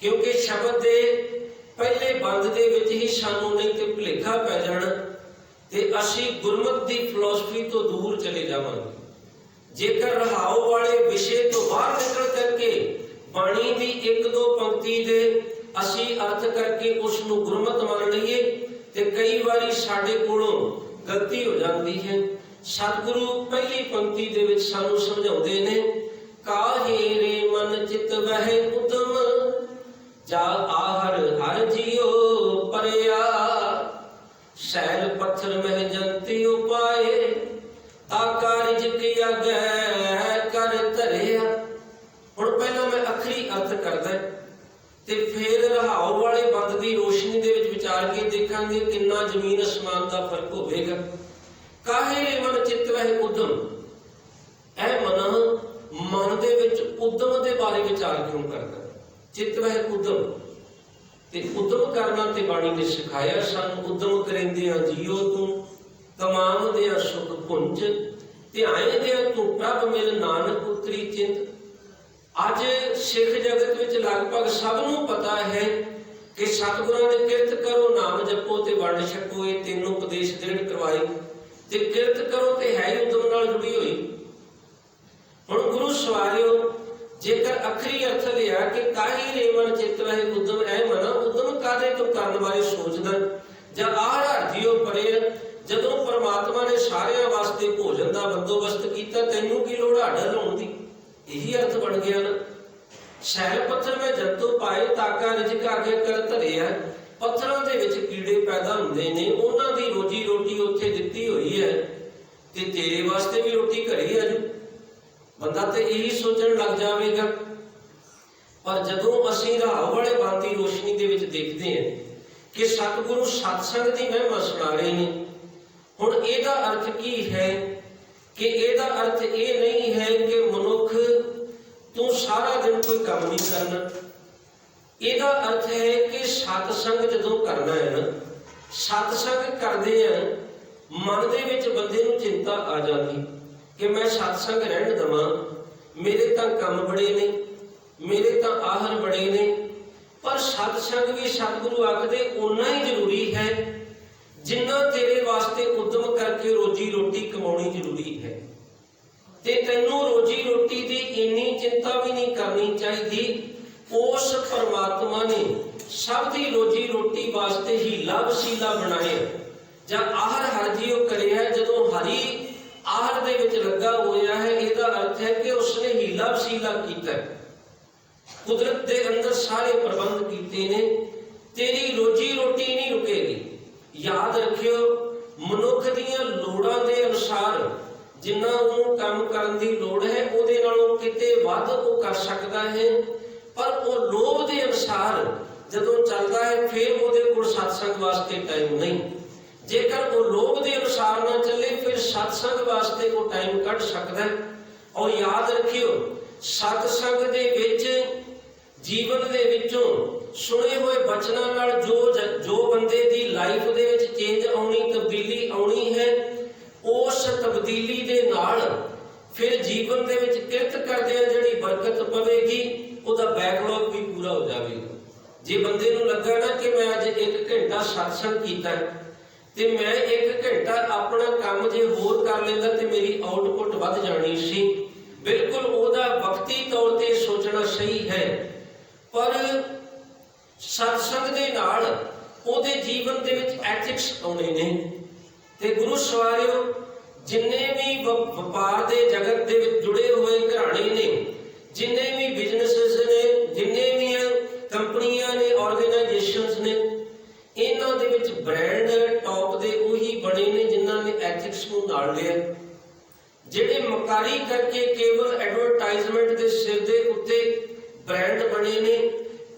ਕਿਉਂਕਿ ਸ਼ਬਦ ਦੇ ਪਹਿਲੇ ਬੰਦ ਦੇ ਵਿੱਚ ਹੀ ਸਾਨੂੰ ਨਹੀਂ ਤੇ ਭੁਲੇਖਾ ਪੈ ਜਾਣਾ। ਤੇ ਅਸੀਂ ਗੁਰਮਤ ਦੀ ਫਿਲਾਸਫੀ ਤੋਂ ਦੂਰ ਚਲੇ ਜਾਵਾਂਗੇ। ਜੇਕਰ ਰਹਾਉ ਵਾਲੇ ਵਿਸ਼ੇ ਤੋਂ ਬਾਹਰ ਨਿਕਲ ਕਰਕੇ ਬਾਣੀ ਦੀ ਇੱਕ ਦੋ ਪੰਕਤੀ ਦੇ ਅਸੀਂ ਅਰਥ ਕਰਕੇ ਉਸ ਨੂੰ ਗੁਰਮਤ ਮੰਨ ਲਈਏ, ਤੇ ਕਈ ਵਾਰੀ ਸਾਡੇ ਕੋਲੋਂ ਗਲਤੀ ਹੋ ਜਾਂਦੀ ਹੈ। ਸਤਿਗੁਰੂ ਪਹਿਲੀ ਪੰਕਤੀ ਦੇ ਵਿੱਚ ਸਾਨੂੰ ਸਮਝਾਉਂਦੇ ਨੇ, ਕਾਹੇ ਰੇ ਮਨ ਚਿਤ ਵਹਿ ਉਦਮ, ਜਾ ਆਹਰ ਹਰ ਜਿਉ ਪਰਿਆ ਸੈਲ ਮਹਿ ਜੰਤੀ ਉਪਾਏ ਤਾ ਕੀ ਅਗੈ ਕਰ ਧਰਿਆ। ਹੁਣ ਪਹਿਲਾਂ ਮੈਂ ਅਖਰੀ ਅਰਥ ਕਰਦਾ ਤੇ ਫਿਰ ਰਹਾਉ ਵਾਲੇ ਬੰਦ ਦੀ ਰੋਸ਼ਨੀ ਦੇ ਵਿੱਚ ਵਿਚਾਰ ਕੇ ਦੇਖਾਂਗੇ ਕਿੰਨਾ ਜ਼ਮੀਨ ਅਸਮਾਨ ਦਾ ਫ਼ਰਕ ਹੋਵੇਗਾ। ਕਾਹੇ ਮਨ ਚਿੱਤ ਵਹਿ ਉਦਮ? ਇਹ ਮਨ ਮਨ ਦੇ ਵਿੱਚ ਉਦਮ ਦੇ ਬਾਰੇ ਵਿਚਾਰ ਕਿਉਂ ਕਰਦਾ? ਚਿੱਤ ਵਹਿ ਉਦਮ। ਤੇ ਉਦਮ ਕਰਨਾ ਤੇ ਬਾਣੀ ਨੇ ਸਿਖਾਇਆ ਸਾਨੂੰ ਉਦਮ ਕਰਿੰਦਿਆਂ ਜੀਓ ਤੂੰ, ਤਮਾਮ ਦੇ ਸੁਖ ਪੁੰਜ ਧਿਆਏ ਦੇ ਤੂੰ ਪ੍ਰਭ ਮੇਰੇ ਨਾਨਕ ਉਤਰੀ ਚਿੰਤ। ਅੱਜ ਸਿੱਖ ਜਗਤ ਵਿੱਚ ਲਗਭਗ ਸਭ ਨੂੰ ਪਤਾ ਹੈ ਕਿ ਸਤਿਗੁਰਾਂ ਨੇ ਕਿਰਤ ਕਰੋ, ਨਾਮ ਜਪੋ ਤੇ ਵੰਡ ਛਕੋ, ਇਹ ਤਿੰਨ ਉਪਦੇਸ਼ ਦ੍ਰਿੜ ਕਰਵਾਏ। ਤੇ ਕਿਰਤ ਕਰੋ ਤੇ ਹੈ ਹੀ ਉਦਮ ਨਾਲ ਜੁੜੀ ਹੋਈ। ਹੁਣ ਗੁਰੂ ਸਵਾਰਿਓ ਜੇਕਰ ਅਖਰੀ ਅਰਥ ਲਿਆ ਕਿ ਕਾਹੀ ਰੇ ਮਨ ਚਿਤ ਉਦਮ ਐ ਮਨ, ਉਦਮ ਕਾਦੇ ਤੋਂ ਕਰਨ ਬਾਰੇ ਸੋਚਦਾ? ਜਾਂ ਆਹ ਜੀਓ ਪਰੇ ਜਦੋਂ ਪ੍ਰਮਾਤਮਾ ਨੇ ਸਾਰਿਆਂ ਵਾਸਤੇ ਭੋਜਨ ਦਾ ਬੰਦੋਬਸਤ ਕੀਤਾ, ਤੈਨੂੰ ਕੀ ਲੋੜ ਆਡਾ ਲਾਉਣ ਦੀ? ਇਹੀ ਅਰਥ ਬਣ ਗਿਆ ਨਾ। ਸ਼ੈਲ ਪੱਥਰ ਵਿੱਚ ਜੰਤੂ ਪਾਏ, ਤਾਕਾ ਰਿਜਕ ਆਗੇ ਕਰ ਧਰਿਆ ਪੱਥਰਾਂ ਦੇ ਵਿੱਚ ਕੀੜੇ ਪੈਦਾ ਹੁੰਦੇ ਨੇ, ਉਹਨਾਂ ਦੀ ਰੋਜੀ ਰੋਟੀ ਉੱਥੇ ਦਿੱਤੀ ਹੋਈ ਹੈ। ਤੇ ਤੇਰੇ ਵਾਸਤੇ ਵੀ ਰੋਟੀ ਘੜੀ ਆ ਜੂ। ਬੰਦਾ ਤੇ ਇਹੀ ਸੋਚਣ ਲੱਗ ਜਾਵੇਗਾ। ਪਰ ਜਦੋਂ ਅਸੀਂ ਰਾਹ ਵਾਲੇ ਬੰਦ ਰੋਸ਼ਨੀ ਦੇ ਵਿੱਚ ਦੇਖਦੇ ਹਾਂ ਕਿ ਸਤਿਗੁਰੂ ਸਤਸੰਗ ਦੀ ਮਹਿਮਾ ਸੁਣਾ ਰਹੇ ਨੇ, ਹੁਣ ਇਹਦਾ ਅਰਥ ਕੀ ਹੈ? ਕਿ ਇਹਦਾ ਅਰਥ ਇਹ ਨਹੀਂ ਹੈ ਕਿ ਮਨੁੱਖ ਤੂੰ ਸਾਰਾ ਦਿਨ ਕੋਈ ਕੰਮ ਨਹੀਂ ਕਰਨਾ। ਇਹਦਾ ਅਰਥ ਹੈ ਕਿ ਸਤਸੰਗ ਜਦੋਂ ਕਰਨਾ ਹੈ ਨਾ, ਸਤਸੰਗ ਕਰਦੇ ਆ, ਮਨ ਦੇ ਵਿੱਚ ਬੰਦੇ ਨੂੰ ਚਿੰਤਾ ਆ ਜਾਂਦੀ। ਕਿ ਮੈਂ ਸਤਸੰਗ ਰਹਿਣ ਦਵਾਂ। ਮੇਰੇ ਤਾਂ ਕੰਮ ਬੜੇ ਨੇ, ਮੇਰੇ ਤਾਂ ਆਹਰ ਬੜੇ ਨੇ। ਪਰ ਸਤਸੰਗ ਵੀ ਸਤਿਗੁਰੂ ਆਖਦੇ ਉਨਾ ਹੀ ਜ਼ਰੂਰੀ ਹੈ, ਜਿੰਨਾ ਤੇਰੇ ਵਾਸਤੇ ਉਦਮ ਕਰਕੇ ਰੋਜੀ ਰੋਟੀ ਕਮਾਉਣੀ ਜ਼ਰੂਰੀ ਹੈ। ਤੇ ਤੈਨੂੰ ਰੋਜੀ ਰੋਟੀ ਦੀ ਇੰਨੀ ਚਿੰਤਾ ਵੀ ਨਹੀਂ ਕਰਨੀ ਚਾਹੀਦੀ। ਉਸ ਪਰਮਾਤਮਾ ਨੇ ਸਭ ਦੀ ਰੋਜੀ ਰੋਟੀ ਵਾਸਤੇ ਹੀ ਲਵਸ਼ੀਲਾ ਬਣਾਇਆ। ਜਾਂ ਆਹਰ ਹਰ ਜੀਉ ਕਰਿਆ ਜਦੋਂ ਹਰੀ ਆਹਰ ਦੇ ਵਿੱਚ ਲੱਗਾ ਹੋਇਆ ਹੈ, ਇਹਦਾ ਅਰਥ ਹੈ ਕਿ ਉਸਨੇ ਹੀਲਾ ਵਸੀਲਾ ਕੀਤਾ ਹੈ। ਕੁਦਰਤ ਦੇ ਅੰਦਰ ਸਾਰੇ ਪ੍ਰਬੰਧ ਕੀਤੇ ਨੇ, ਤੇਰੀ ਰੋਜੀ ਰੋਟੀ ਨਹੀਂ ਰੁਕੇਗੀ। ਯਾਦ ਰੱਖਿਓ, ਮਨੁੱਖ ਦੀਆਂ ਲੋੜਾਂ ਦੇ ਅਨੁਸਾਰ ਜਿੰਨਾ ਉਹਨੂੰ ਕੰਮ ਕਰਨ ਦੀ ਲੋੜ ਹੈ, ਉਹਦੇ ਨਾਲੋਂ ਕਿਤੇ ਵੱਧ ਉਹ ਕਰ ਸਕਦਾ ਹੈ। ਪਰ ਉਹ ਲੋਭ ਦੇ ਅਨੁਸਾਰ ਜਦੋਂ ਚੱਲਦਾ ਹੈ, ਫਿਰ ਉਹਦੇ ਕੋਲ ਸਤਸੰਗ ਵਾਸਤੇ ਟਾਈਮ ਨਹੀਂ। ਜੇਕਰ ਉਹ ਲੋਭ ਦੇ ਅਨੁਸਾਰ ਨਾ ਚੱਲੇ, ਫਿਰ ਸਤਸੰਗ ਵਾਸਤੇ ਉਹ ਟਾਈਮ ਕੱਢ ਸਕਦਾ ਹੈ। ਔਰ ਯਾਦ ਰੱਖਿਓ, ਸਤਸੰਗ ਦੇ ਵਿੱਚ, ਜੀਵਨ ਦੇ ਵਿੱਚੋਂ ਸੁਣੇ ਹੋਏ ਬਚਨਾਂ ਨਾਲ ਜੋ ਜੋ ਬੰਦੇ ਦੀ ਲਾਈਫ ਦੇ ਵਿੱਚ ਚੇਂਜ ਆਉਣੀ, ਤਬਦੀਲੀ ਆਉਣੀ ਹੈ, ਉਸ ਤਬਦੀਲੀ ਦੇ ਨਾਲ ਫਿਰ ਜੀਵਨ ਦੇ ਵਿੱਚ ਕਿਰਤ ਕਰਦਿਆਂ ਜਿਹੜੀ ਬਰਕਤ ਪਵੇਗੀ, ਉਹਦਾ ਬੈਕਲੌਗ ਵੀ ਪੂਰਾ ਹੋ ਜਾਵੇਗਾ। ਜੇ ਬੰਦੇ ਨੂੰ ਲੱਗਾ ਨਾ ਕਿ ਮੈਂ ਅੱਜ 1 ਘੰਟਾ ਸਤਸੰਗ ਕੀਤਾ ਹੈ ਤੇ ਮੈਂ 1 ਘੰਟਾ ਆਪਣਾ ਕੰਮ ਜੇ ਹੋਰ ਕਰ ਲੈਂਦਾ ਤੇ ਮੇਰੀ ਆਉਟਪੁੱਟ ਵੱਧ ਜਾਣੀ ਸੀ। ਬਿਲਕੁਲ ਉਹਦਾ ਵਕਤੀ ਤੌਰ ਤੇ ਸੋਚਣਾ ਸਹੀ ਹੈ। ਪਰ ਸਤਸੰਗ ਦੇ ਨਾਲ ਉਹਦੇ ਜੀਵਨ ਦੇ ਵਿੱਚ ਐਥਿਕਸ ਆਉਣੇ ਨੇ। ਤੇ ਗੁਰੂ ਸਵਾਰਿਓ, ਜਿੰਨੇ ਵੀ ਵਪਾਰ ਦੇ ਜਗਤ ਦੇ ਵਿੱਚ ਜੁੜੇ ਹੋਏ ਘਰਾਣੇ ਨੇ, ਜਿੰਨੇ ਵੀ ਬਿਜ਼ਨੈਸਸ ਨੇ, ਜਿੰਨੇ ਵੀ ਕੰਪਨੀਆਂ ਨੇ ਆਰਗੇਨਾਈਜੇਸ਼ਨਸ ਨੇ ਇਹਨਾਂ ਦੇ ਵਿੱਚ ਬ੍ਰਾਂਡ ਟੌਪ ਦੇ ਉਹੀ ਬਣੇ ਨੇ ਜਿਨ੍ਹਾਂ ਨੇ ਐਥਿਕਸ ਨੂੰ ਨਾਲ ਲਿਆ। ਜਿਹੜੇ ਮਕਾਰੀ ਕਰਕੇ ਕੇਵਲ ਐਡਵਰਟਾਈਜ਼ਮੈਂਟ ਦੇ ਸਿਰ ਦੇ ਉੱਤੇ ਬ੍ਰਾਂਡ ਬਣੇ ਨੇ,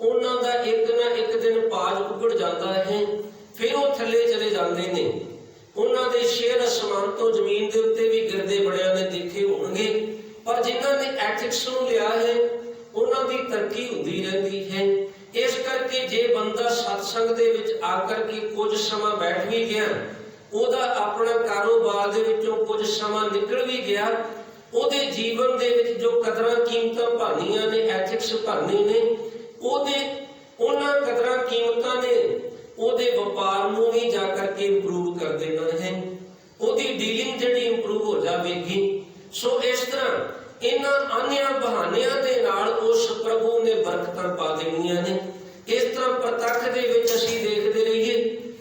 ਉਹਨਾਂ ਦਾ ਇੱਕ ਨਾ ਇੱਕ ਦਿਨ ਪਾਜ ਉੱਗੜ ਜਾਂਦਾ ਹੈ, ਫਿਰ ਉਹ ਥੱਲੇ ਚਲੇ ਜਾਂਦੇ ਨੇ। ਉਹਨਾਂ ਦੇ ਸ਼ੇਅਰ ਅਸਮਾਨ ਤੋਂ ਜ਼ਮੀਨ ਦੇ ਉੱਤੇ ਵੀ ਗਿਰਦੇ ਬੜਿਆਂ ਨੇ ਦੇਖੇ ਹੋਣਗੇ, ਪਰ ਜਿਨ੍ਹਾਂ ਨੇ ਐਥਿਕਸ ਨੂੰ ਲਿਆ ਹੈ, ਉਹਨਾਂ ਦੀ ਤਰੱਕੀ ਹੁੰਦੀ ਰਹਿੰਦੀ ਹੈ। ਇਸ ਕਰਕੇ ਜੇ ਬੰਦਾ ਸਤਸੰਗ ਦੇ ਵਿੱਚ ਆ ਕਰਕੇ ਕੁਝ ਸਮਾਂ ਬੈਠ ਵੀ ਗਿਆ, ਉਹਦਾ ਆਪਣਾ ਕਾਰੋਬਾਰ ਦੇ ਵਿੱਚੋਂ ਕੁਝ ਸਮਾਂ ਨਿਕਲ ਵੀ ਗਿਆ, ਉਹਦੇ ਜੀਵਨ ਦੇ ਵਿੱਚ ਜੋ ਕਦਰਾਂ ਕੀਮਤਾਂ ਭਾਨੀਆਂ ਨੇ ਐਥਿਕਸ ਭਾਨੇ ਨੇ, ਉਹਦੇ ਉਹਨਾਂ ਕਦਰਾਂ ਕੀਮਤਾਂ ਨੇ, ਉਹਦੇ ਵਪਾਰ ਨੂੰ ਵੀ ਜਾ ਕਰਕੇ ਇੰਪਰੂਵ ਕਰ ਦੇਣਾ ਹੈ। ਉਹਦੀ ਡੀਲਿੰਗ ਜਿਹੜੀ ਇੰਪਰੂਵ ਹੋ ਜਾਵੇਗੀ। ਸੋ ਇਸ ਤਰ੍ਹਾਂ ਇਹਨਾਂ ਆਨਿਆਂ ਬਹਾਨਿਆਂ ਦੇ ਨਾਲ ਉਸ ਪ੍ਰਭੂ ਨੇ ਬਰਕਤਾਂ ਪਾ ਦੇਣੀਆਂ ਨੇ। ਇਸ ਤਰ੍ਹਾਂ ਪ੍ਰਤੱਖ ਦੇ ਵਿੱਚ ਅਸੀਂ ਦੇਖਦੇ ਰਹੀਏ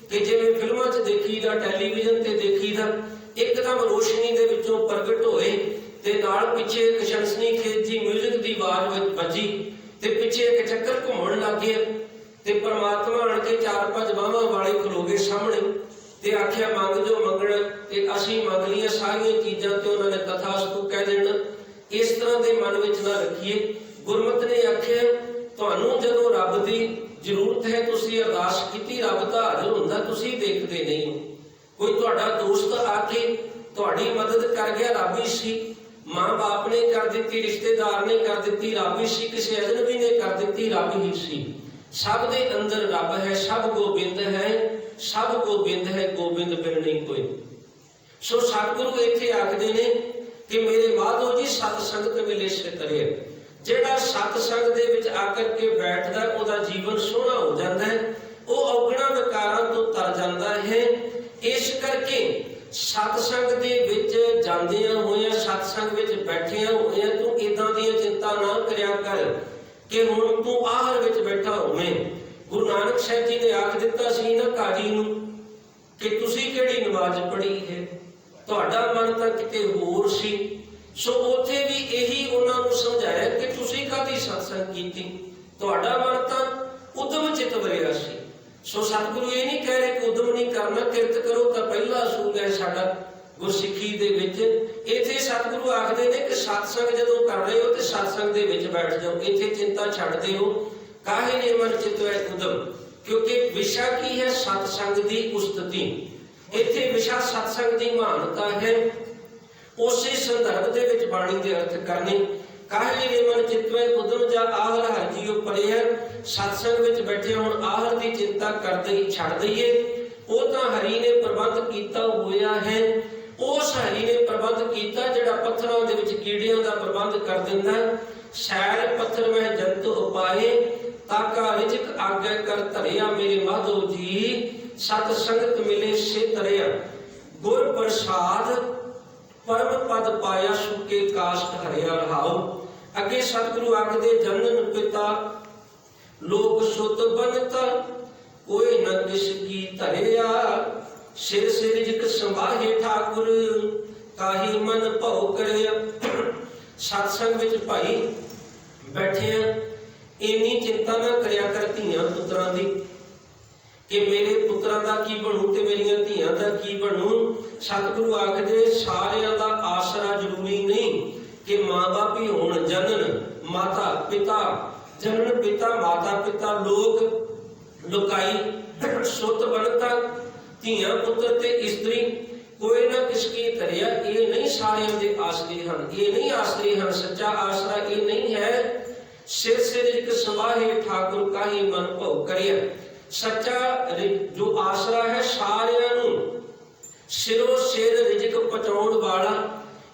ਕਿ ਜਿਵੇਂ ਫਿਲਮਾਂ 'ਚ ਦੇਖੀਦਾ, ਟੈਲੀਵਿਜ਼ਨ ਤੇ ਦੇਖੀਦਾ, ਇੱਕਦਮ ਰੋਸ਼ਨੀ ਦੇ ਵਿੱਚੋਂ ਪ੍ਰਗਟ ਹੋਏ ਤੇ ਨਾਲ ਪਿੱਛੇ ਇੱਕ ਸ਼ੰਸਨੀ ਖੇਤ 뮤직 ਦੀ ਆਵਾਜ਼ ਵਿੱਚ ਵੱਜੀ ਤੇ ਪਿੱਛੇ ਇੱਕ ਚੱਕਰ ਘੁੰਮਣ ਲੱਗ ਗਿਆ ਤੇ ਪ੍ਰਮਾਤਮਾ ਆਣ ਕੇ ਚਾਰ ਪੰਜ ਬਾਹਾਂ ਵਾਲੇ ਖਲੋਗੇ ਸਾਹਮਣੇ ਤੇ ਆਖਿਆ, ਮੰਗ ਜੋ ਮੰਗਣ ਤੇ ਅਸੀਂ ਮੰਗ ਲਈਆਂ ਸਾਰੀਆਂ ਚੀਜ਼ਾਂ ਤੇ ਉਹਨਾਂ ਨੇ ਤਥਾਸਤੂ ਕਹਿ ਦੇਣਾ। ਇਸ ਤਰ੍ਹਾਂ ਦੇ ਮਨ ਵਿੱਚ ਨਾ ਰੱਖੀਏ। ਗੁਰਮਤਿ ਨੇ ਆਖਿਆ, ਤੁਹਾਨੂੰ ਜਦੋਂ ਰੱਬ ਦੀ ਜ਼ਰੂਰਤ ਹੈ, ਤੁਸੀਂ ਅਰਦਾਸ ਕੀਤੀ, ਰੱਬ ਤਾਂ ਹਾਜ਼ਰ ਹੁੰਦਾ, ਤੁਸੀਂ ਦੇਖਦੇ ਨਹੀਂ ਹੋ। ਕੋਈ ਤੁਹਾਡਾ ਦੋਸਤ ਆ ਕੇ ਤੁਹਾਡੀ ਮਦਦ ਕਰ ਗਿਆ, ਰੱਬ ਹੀ ਸੀ। ਮਾਂ-ਬਾਪ ਨੇ ਕਰ ਦਿੱਤੀ, ਰਿਸ਼ਤੇਦਾਰ ਨੇ ਕਰ ਦਿੱਤੀ, ਰੱਬ ਹੀ ਸੀ। ਕਿਸੇ ਅਜਨਬੀ ਨੇ ਕਰ ਦਿੱਤੀ, ਰੱਬ ਹੀ ਸੀ। ਸਭ ਦੇ ਅੰਦਰ ਰੱਬ ਹੈ, ਸਭ ਗੋਬਿੰਦ ਹੈ, ਸਭ ਗੋਬਿੰਦ ਹੈ, ਗੋਬਿੰਦ ਬਿਨ ਨਹੀਂ ਕੋਈ। ਸੋ ਸਤਿਗੁਰੂ ਇੱਥੇ ਆਖਦੇ ਨੇ ਕਿ ਮੇਰੇ ਮਾਧੋ ਜੀ ਸਤ ਸੰਗਤ ਮਿਲੇ ਸਿਤਰੇ ਜਿਹੜਾ ਸਤ ਸੰਗ ਦੇ ਵਿੱਚ ਆ ਕਰਕੇ ਬੈਠਦਾ, ਉਹਦਾ ਜੀਵਨ ਸੋਹਣਾ ਹੋ ਜਾਂਦਾ ਹੈ। ਉਹ ਔਗਣਾ ਵਿਕਾਰਾਂ ਤੋਂ ਤਰ ਜਾਂਦਾ ਹੈ। ਇਸ ਕਰਕੇ ਸਤ ਸੰਗ ਦੇ ਵਿੱਚ ਜਾਂਦਿਆਂ ਹੋਇਆਂ, ਸਤ ਸੰਗ ਵਿੱਚ ਬੈਠਿਆਂ ਹੋਇਆਂ ਤੂੰ ਇਦਾਂ ਦੀਆਂ ਚਿੰਤਾ ਨਾ ਕਰਿਆ ਕਰ ਕਿ ਹੁਣ ਤੂੰ ਆਹਰ ਵਿੱਚ ਬੈਠਾ ਹੋਵੇਂ। ਗੁਰੂ ਨਾਨਕ ਸਾਹਿਬ ਜੀ ਨੇ ਆਖ ਦਿੱਤਾ ਸੀ ਨਾ ਕਾਜੀ ਨੂੰ ਕਿ ਤੁਸੀਂ ਕਿਹੜੀ ਨਮਾਜ਼ ਪੜ੍ਹੀ ਹੈ? ਤੁਹਾਡਾ ਮਨ ਤਾਂ ਕਿਤੇ ਹੋਰ ਸੀ। ਸੋ ਉੱਥੇ ਵੀ ਇਹੀ ਉਹਨਾਂ ਨੂੰ ਸਮਝਾਇਆ ਕਿ ਤੁਸੀਂ ਕਾਦੀ ਸਤਸੰਗ ਕੀਤੀ? ਤੁਹਾਡਾ ਮਨ ਤਾਂ ਉਦਮ ਚਿਤ ਵਰਿਆ ਸੀ। ਸੋ ਸਤਿਗੁਰੂ ਇਹ ਨਹੀਂ ਕਹਿ ਰਹੇ ਕਿ ਉਦਮ ਨਹੀਂ ਕਰਨਾ, ਕਿਰਤ ਕਰੋ ਤਾਂ ਪਹਿਲਾ ਅਸੂਲ ਹੈ ਸਾਡਾ ਗੁਰਸਿੱਖੀ ਦੇ ਵਿੱਚ। ਇੱਥੇ ਸਤਿਗੁਰੂ ਆਖਦੇ ਨੇ ਕਿ ਸਤਸੰਗ ਜਦੋਂ ਕਰ ਰਹੇ ਹੋ ਤੇ ਸਤਸੰਗ ਦੇ ਵਿੱਚ ਬੈਠ ਜਾਓ। ਇੱਥੇ ਚਿੰਤਾ ਛੱਡ ਦਿਓ ਕਾਹੇ ਨੇ ਮਨ ਚਿਤ ਹੈ ਉਦਮ? ਕਿਉਂਕਿ ਵਿਸ਼ਾ ਕੀ ਹੈ? ਸਤਸੰਗ ਦੀ ਉਸਤਤੀ। ਇੱਥੇ ਵਿਸ਼ਾ ਸਤਸੰਗ ਦੀ ਮਹਾਨਤਾ ਹੈ। ਉਸੇ ਸੰਦਰਭ ਦੇ ਵਿੱਚ ਬਾਣੀ ਦੇ ਅਰਥ ਕਰਨੇ, ਕਾਹੇ ਨੇ ਮਨ ਚਿਤਵੇ ਉਦਮ ਜਾ ਆਹਰ ਹਰ ਜੀਉ ਸਤਸੰਗ ਵਿੱਚ ਬੈਠੇ ਹੁਣ ਆਹਰ ਦੀ ਚਿੰਤਾ ਕਰਦੇ ਹੀ ਛੱਡ ਦਈਏ। ਉਹ ਤਾਂ ਹਰੀ ਨੇ ਪ੍ਰਬੰਧ ਕੀਤਾ ਹੋਇਆ ਹੈ। ਉਸ ਹਰੀ ਨੇ ਪ੍ਰਬੰਧ ਕੀਤਾ ਜਿਹੜਾ ਪੱਥਰਾਂ ਦੇ ਵਿੱਚ ਕੀੜਿਆਂ ਦਾ ਪ੍ਰਬੰਧ ਕਰ ਦਿੰਦਾ ਸ਼ੈਰ ਪੱਥਰ ਮੈਂ ਜੰਤ ਉਪਾਏ ਤਾਕਾ ਰਿਜਕ ਆਗੇ ਕਰ ਧਰਿਆ ਮੇਰੇ ਮਾਧੋ ਜੀ। ਸਤ ਸੰਗਤ ਮਿਲੇ ਸੇ ਤਰਿਆ ਗੁਰ ਪ੍ਰਸਾਦ ਪਰਮ ਪਦ ਪਾਇਆ ਸੁਕੇ ਕਾਸ਼ਟ ਹਰਿਆ ਰਹਾਉ। ਅੱਗੇ ਸਤਿਗੁਰੂ ਆਖਦੇ ਜਨਨ ਪਿਤਾ, ਲੋਕ ਸੁਤ ਬਨਤਾ, ਕੋਈ ਨ ਕਿਸ ਕੀ ਧਰਿਆ। ਸਿਰ ਸਿਰ ਜਿਕ ਸੰਭਾਹੇ ਠਾਕੁਰ, ਕਾਹੀ ਮਨ ਭਉ ਕਰਿਆ। ਸਤਸੰਗ ਵਿੱਚ ਭਾਈ ਬੈਠੇ ਆ। ਇੰਨੀ ਚਿੰਤਾ ਨਾ ਕਰਿਆ ਕਰ ਧੀਆਂ ਪੁੱਤਰਾਂ ਦੀ। ਕਿ ਮੇਰੇ ਪੁੱਤਰਾਂ ਦਾ ਕੀ ਬਣੂ ਤੇ ਮੇਰੀਆਂ ਧੀਆਂ ਦਾ ਕੀ ਬਣੂ? ਸਤਿਗੁਰੂ ਆਖਦੇ, ਸਾਰਿਆਂ ਦਾ ਆਸਰਾ ਜ਼ਰੂਰੀ ਨਹੀਂ ਕਿ ਮਾਂ-ਬਾਪ ਹੀ ਹੋਣ, ਜਨਨ, ਮਾਤਾ, ਪਿਤਾ, ਜਨਨ ਪਿਤਾ, ਮਾਤਾ, ਪਿਤਾ, ਲੋਕ, ਲੁਕਾਈ, ਸੁੱਤ ਬਣਤਾ ਧੀਆਂ, ਪੁੱਤਰ ਤੇ ਇਸਤਰੀ, ਕੋਈ ਨਾ ਕਿਸਕੀ ਤਰਿਆ ਇਹ ਨਹੀਂ ਸਾਰਿਆਂ ਦੇ ਆਸਰੇ ਹਨ, ਇਹ ਨਹੀਂ ਆਸਰੇ ਹਨ, ਸੱਚਾ ਆਸਰਾ ਇਹ ਨਹੀਂ ਹੈ। ਸਿਰ ਸਿਰ ਇੱਕ ਸਵਾਹੇ ਠਾਕੁਰ ਕਾਹੀ ਮਨ ਭਉ ਕਰਿਆ। ਸੱਚਾ ਜੋ ਆਸਰਾ ਹੈ ਸਾਰਿਆਂ ਨੂੰ, ਸਿਰੋਂ ਸਿਰ ਰਿਜਕ ਪਹੁੰਚਾਉਣ ਵਾਲਾ,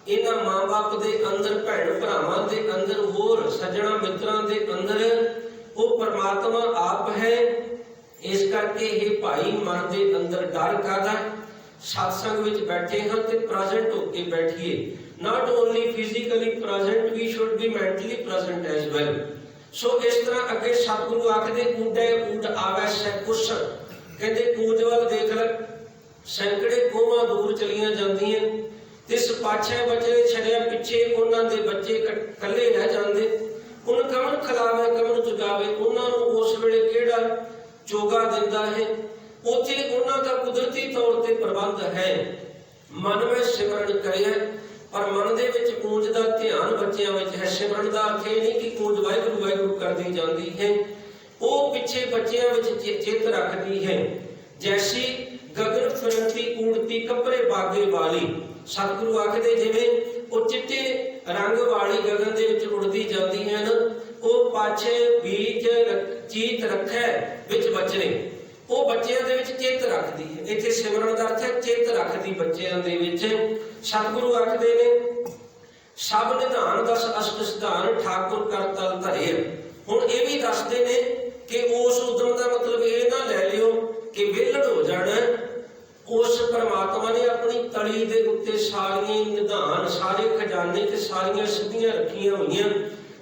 ਇਹਨਾਂ ਮਾਂ-ਬਾਪ ਦੇ ਅੰਦਰ, ਭੈਣ ਭਰਾਵਾਂ ਦੇ ਅੰਦਰ, ਹੋਰ ਸੱਜਣਾ ਮਿੱਤਰਾਂ ਦੇ ਅੰਦਰ, ਉਹ ਪਰਮਾਤਮਾ ਆਪ ਹੈ। ਇਸ ਕਰਕੇ ਇਹ ਭਾਈ ਮਨ ਦੇ ਅੰਦਰ ਡਰ ਕਾਦਾ ਸਤਸੰਗ ਵਿੱਚ ਬੈਠੇ ਹਾਂ ਤੇ ਪ੍ਰੈਜ਼ੈਂਟ ਹੋ ਕੇ ਬੈਠੀਏ। Not only physically present we should be mentally present as well so ਇਸ ਤਰ੍ਹਾਂ ਅੱਗੇ ਸਤਿਗੁਰੂ ਆਖਦੇ ਊਡੇ ਊਡ ਆਵੈ ਸੈ ਕੁਸ਼ ਕਹਿੰਦੇ ਕੂਜ ਵੱਲ ਦੇਖ ਲੈ, ਸੈਂਕੜੇ ਕੋਹਾਂ ਦੂਰ ਚਲੀਆਂ ਜਾਂਦੀਆਂ। ਤਿਸ ਪਾਛੇ ਬਚੇ ਛੜਿਆ ਪਿੱਛੇ, ਉਹਨਾਂ ਦੇ ਬੱਚੇ ਇਕੱਲੇ ਰਹਿ ਜਾਂਦੇ। ਹੁਣ ਕਵਣ ਖਲਾਵੇ, ਕਵਣ ਚੁਗਾਵੇ ਉਹਨਾਂ ਨੂੰ ਉਸ ਵੇਲੇ ਕਿਹੜਾ ਚੋਗਾ ਦਿੰਦਾ ਹੈ? ਉਥੇ ਉਹਨਾਂ ਦਾ ਕੁਦਰਤੀ ਤੌਰ ਤੇ ਪ੍ਰਬੰਧ ਹੈ। ਮਨ ਵਿੱਚ ਸਿਮਰਨ ਕਰਿਆ ਪਰ ਮਨ ਦੇ ਵਿੱਚ ਕੂੰਜ ਦਾ ਧਿਆਨ ਬੱਚਿਆਂ ਵਿੱਚ ਹੈ। ਸਿਮਰਨ ਦਾ ਅਰਥ ਇਹ ਨਹੀਂ ਕਿ ਕੂੰਜ ਵਾਹਿਗੁਰੂ ਵਾਹਿਗੁਰੂ ਕਰਦੀ ਜਾਂਦੀ ਹੈ। ਉਹ ਪਿੱਛੇ ਬੱਚਿਆਂ ਵਿੱਚ ਚਿੱਤ ਰੱਖਦੀ ਹੈ। ਜੈਸੀ ਗਗਨ ਫਿਰੰਤੀ, ਊੜਤੀ, ਕੱਪੜੇ ਬਾਗੇ ਵਾਲੀ। ਸਤਿਗੁਰੂ ਆਖਦੇ ਜਿਵੇਂ ਉਹ ਚਿੱਟੇ ਰੰਗ ਵਾਲੀ ਗਗਨ ਦੇ ਵਿੱਚ ਉੜਦੀ ਜਾਂਦੀ ਹੈ ਨਾ, ਉਹ ਪਾਛੇ ਬੀਜ ਚੀਤ ਰੱਖੈ, ਵਿੱਚ ਬਚਨੇ। ਉਹ ਬੱਚਿਆਂ ਦੇ ਵਿੱਚ ਚਿੱਤ ਰੱਖਦੀ ਹੈ। ਇੱਥੇ ਸਿਮਰਨ ਦਾ ਅਰਥ ਹੈ ਚਿੱਤ ਰੱਖਦੀ ਬੱਚਿਆਂ ਦੇ ਵਿੱਚ। ਸਤਿਗੁਰੂ ਆਖਦੇ ਨੇ, ਸਭ ਨਿਧਾਨ ਦਸ, ਅਸ਼ਟ ਸਿਧਾਨ ਠਾਕੁਰ ਕਰ ਧਰੇ ਹੁਣ ਇਹ ਵੀ ਦੱਸਦੇ ਨੇ ਕਿ ਉਸ ਉਦਮ ਦਾ ਮਤਲਬ ਇਹ ਨਾ ਲੈ ਲਿਓ ਕਿ ਵਿਹਲੜ ਹੋ ਜਾਣਾ। ਉਸ ਪਰਮਾਤਮਾ ਨੇ ਆਪਣੀ ਤਲੀ ਦੇ ਉੱਤੇ ਸਾਰੀਆਂ ਨਿਧਾਨ, ਸਾਰੇ ਖਜ਼ਾਨੇ ਤੇ ਸਾਰੀਆਂ ਸਿੱਧੀਆਂ ਰੱਖੀਆਂ ਹੋਈਆਂ।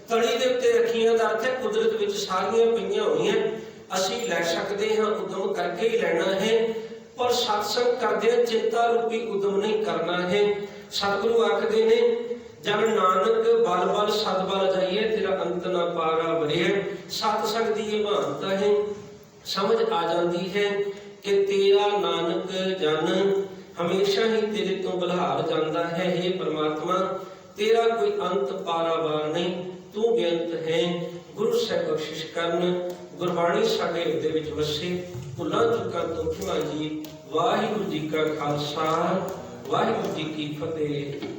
ਤਲੀ ਦੇ ਉੱਤੇ ਰੱਖੀਆਂ ਦਾ ਅਰਥ ਹੈ ਕੁਦਰਤ ਵਿੱਚ ਸਾਰੀਆਂ ਪਈਆਂ ਹੋਈਆਂ। ਅਸੀਂ ਲੈ ਸਕਦੇ ਹਾਂ, ਉਦਮ ਕਰਕੇ ਹੀ ਲੈਣਾ ਹੈ। ਪਰ ਸਤਸੰਗ ਕਰਦੇ ਚਿੰਤਾ ਰੂਪੀ ਉਦਮ ਨਹੀਂ ਕਰਨਾ ਹੈ। ਸਤਿਗੁਰੂ ਆਖਦੇ ਨੇ, ਜਨ ਨਾਨਕ ਬਲ ਬਲ ਸਦ ਬਲ ਜਾਈਏ, ਤੇਰਾ ਅੰਤ ਨਾ ਪਾਰਾ ਵਰਿਆ ਸਤਸੰਗ ਦੀ ਇਹ ਮਹਾਨਤਾ ਹੈ। ਸਮਝ ਆ ਜਾਂਦੀ ਹੈ ਕਿ ਤੇਰਾ ਨਾਨਕ ਜਨ ਹਮੇਸ਼ਾ ਹੀ ਤੇਰੇ ਤੋਂ ਬਲਹਾਰ ਜਾਂਦਾ ਹੈ। हे ਪ੍ਰਮਾਤਮਾ, ਤੇਰਾ ਕੋਈ ਅੰਤ ਪਾਰਾਵਾਰ ਨਹੀਂ। ਤੂੰ ਬੇਅੰਤ ਹੈ। ਗੁਰੂ ਸਾਹਿਬ ਬਖਸ਼ਿਸ਼ ਕਰਨ। ਗੁਰਬਾਣੀ ਸਾਡੇ ਹਿਰਦੇ ਵਿੱਚ ਵਸੇ। ਭੁੱਲਾਂ ਚੁੱਕਾਂ ਤੋਂ ਖਿਮਾ ਜੀ। ਵਾਹਿਗੁਰੂ ਜੀ ਕਾ ਖਾਲਸਾ। ਵਾਹਿਗੁਰੂ ਜੀ ਕੀ ਫਤਿਹ।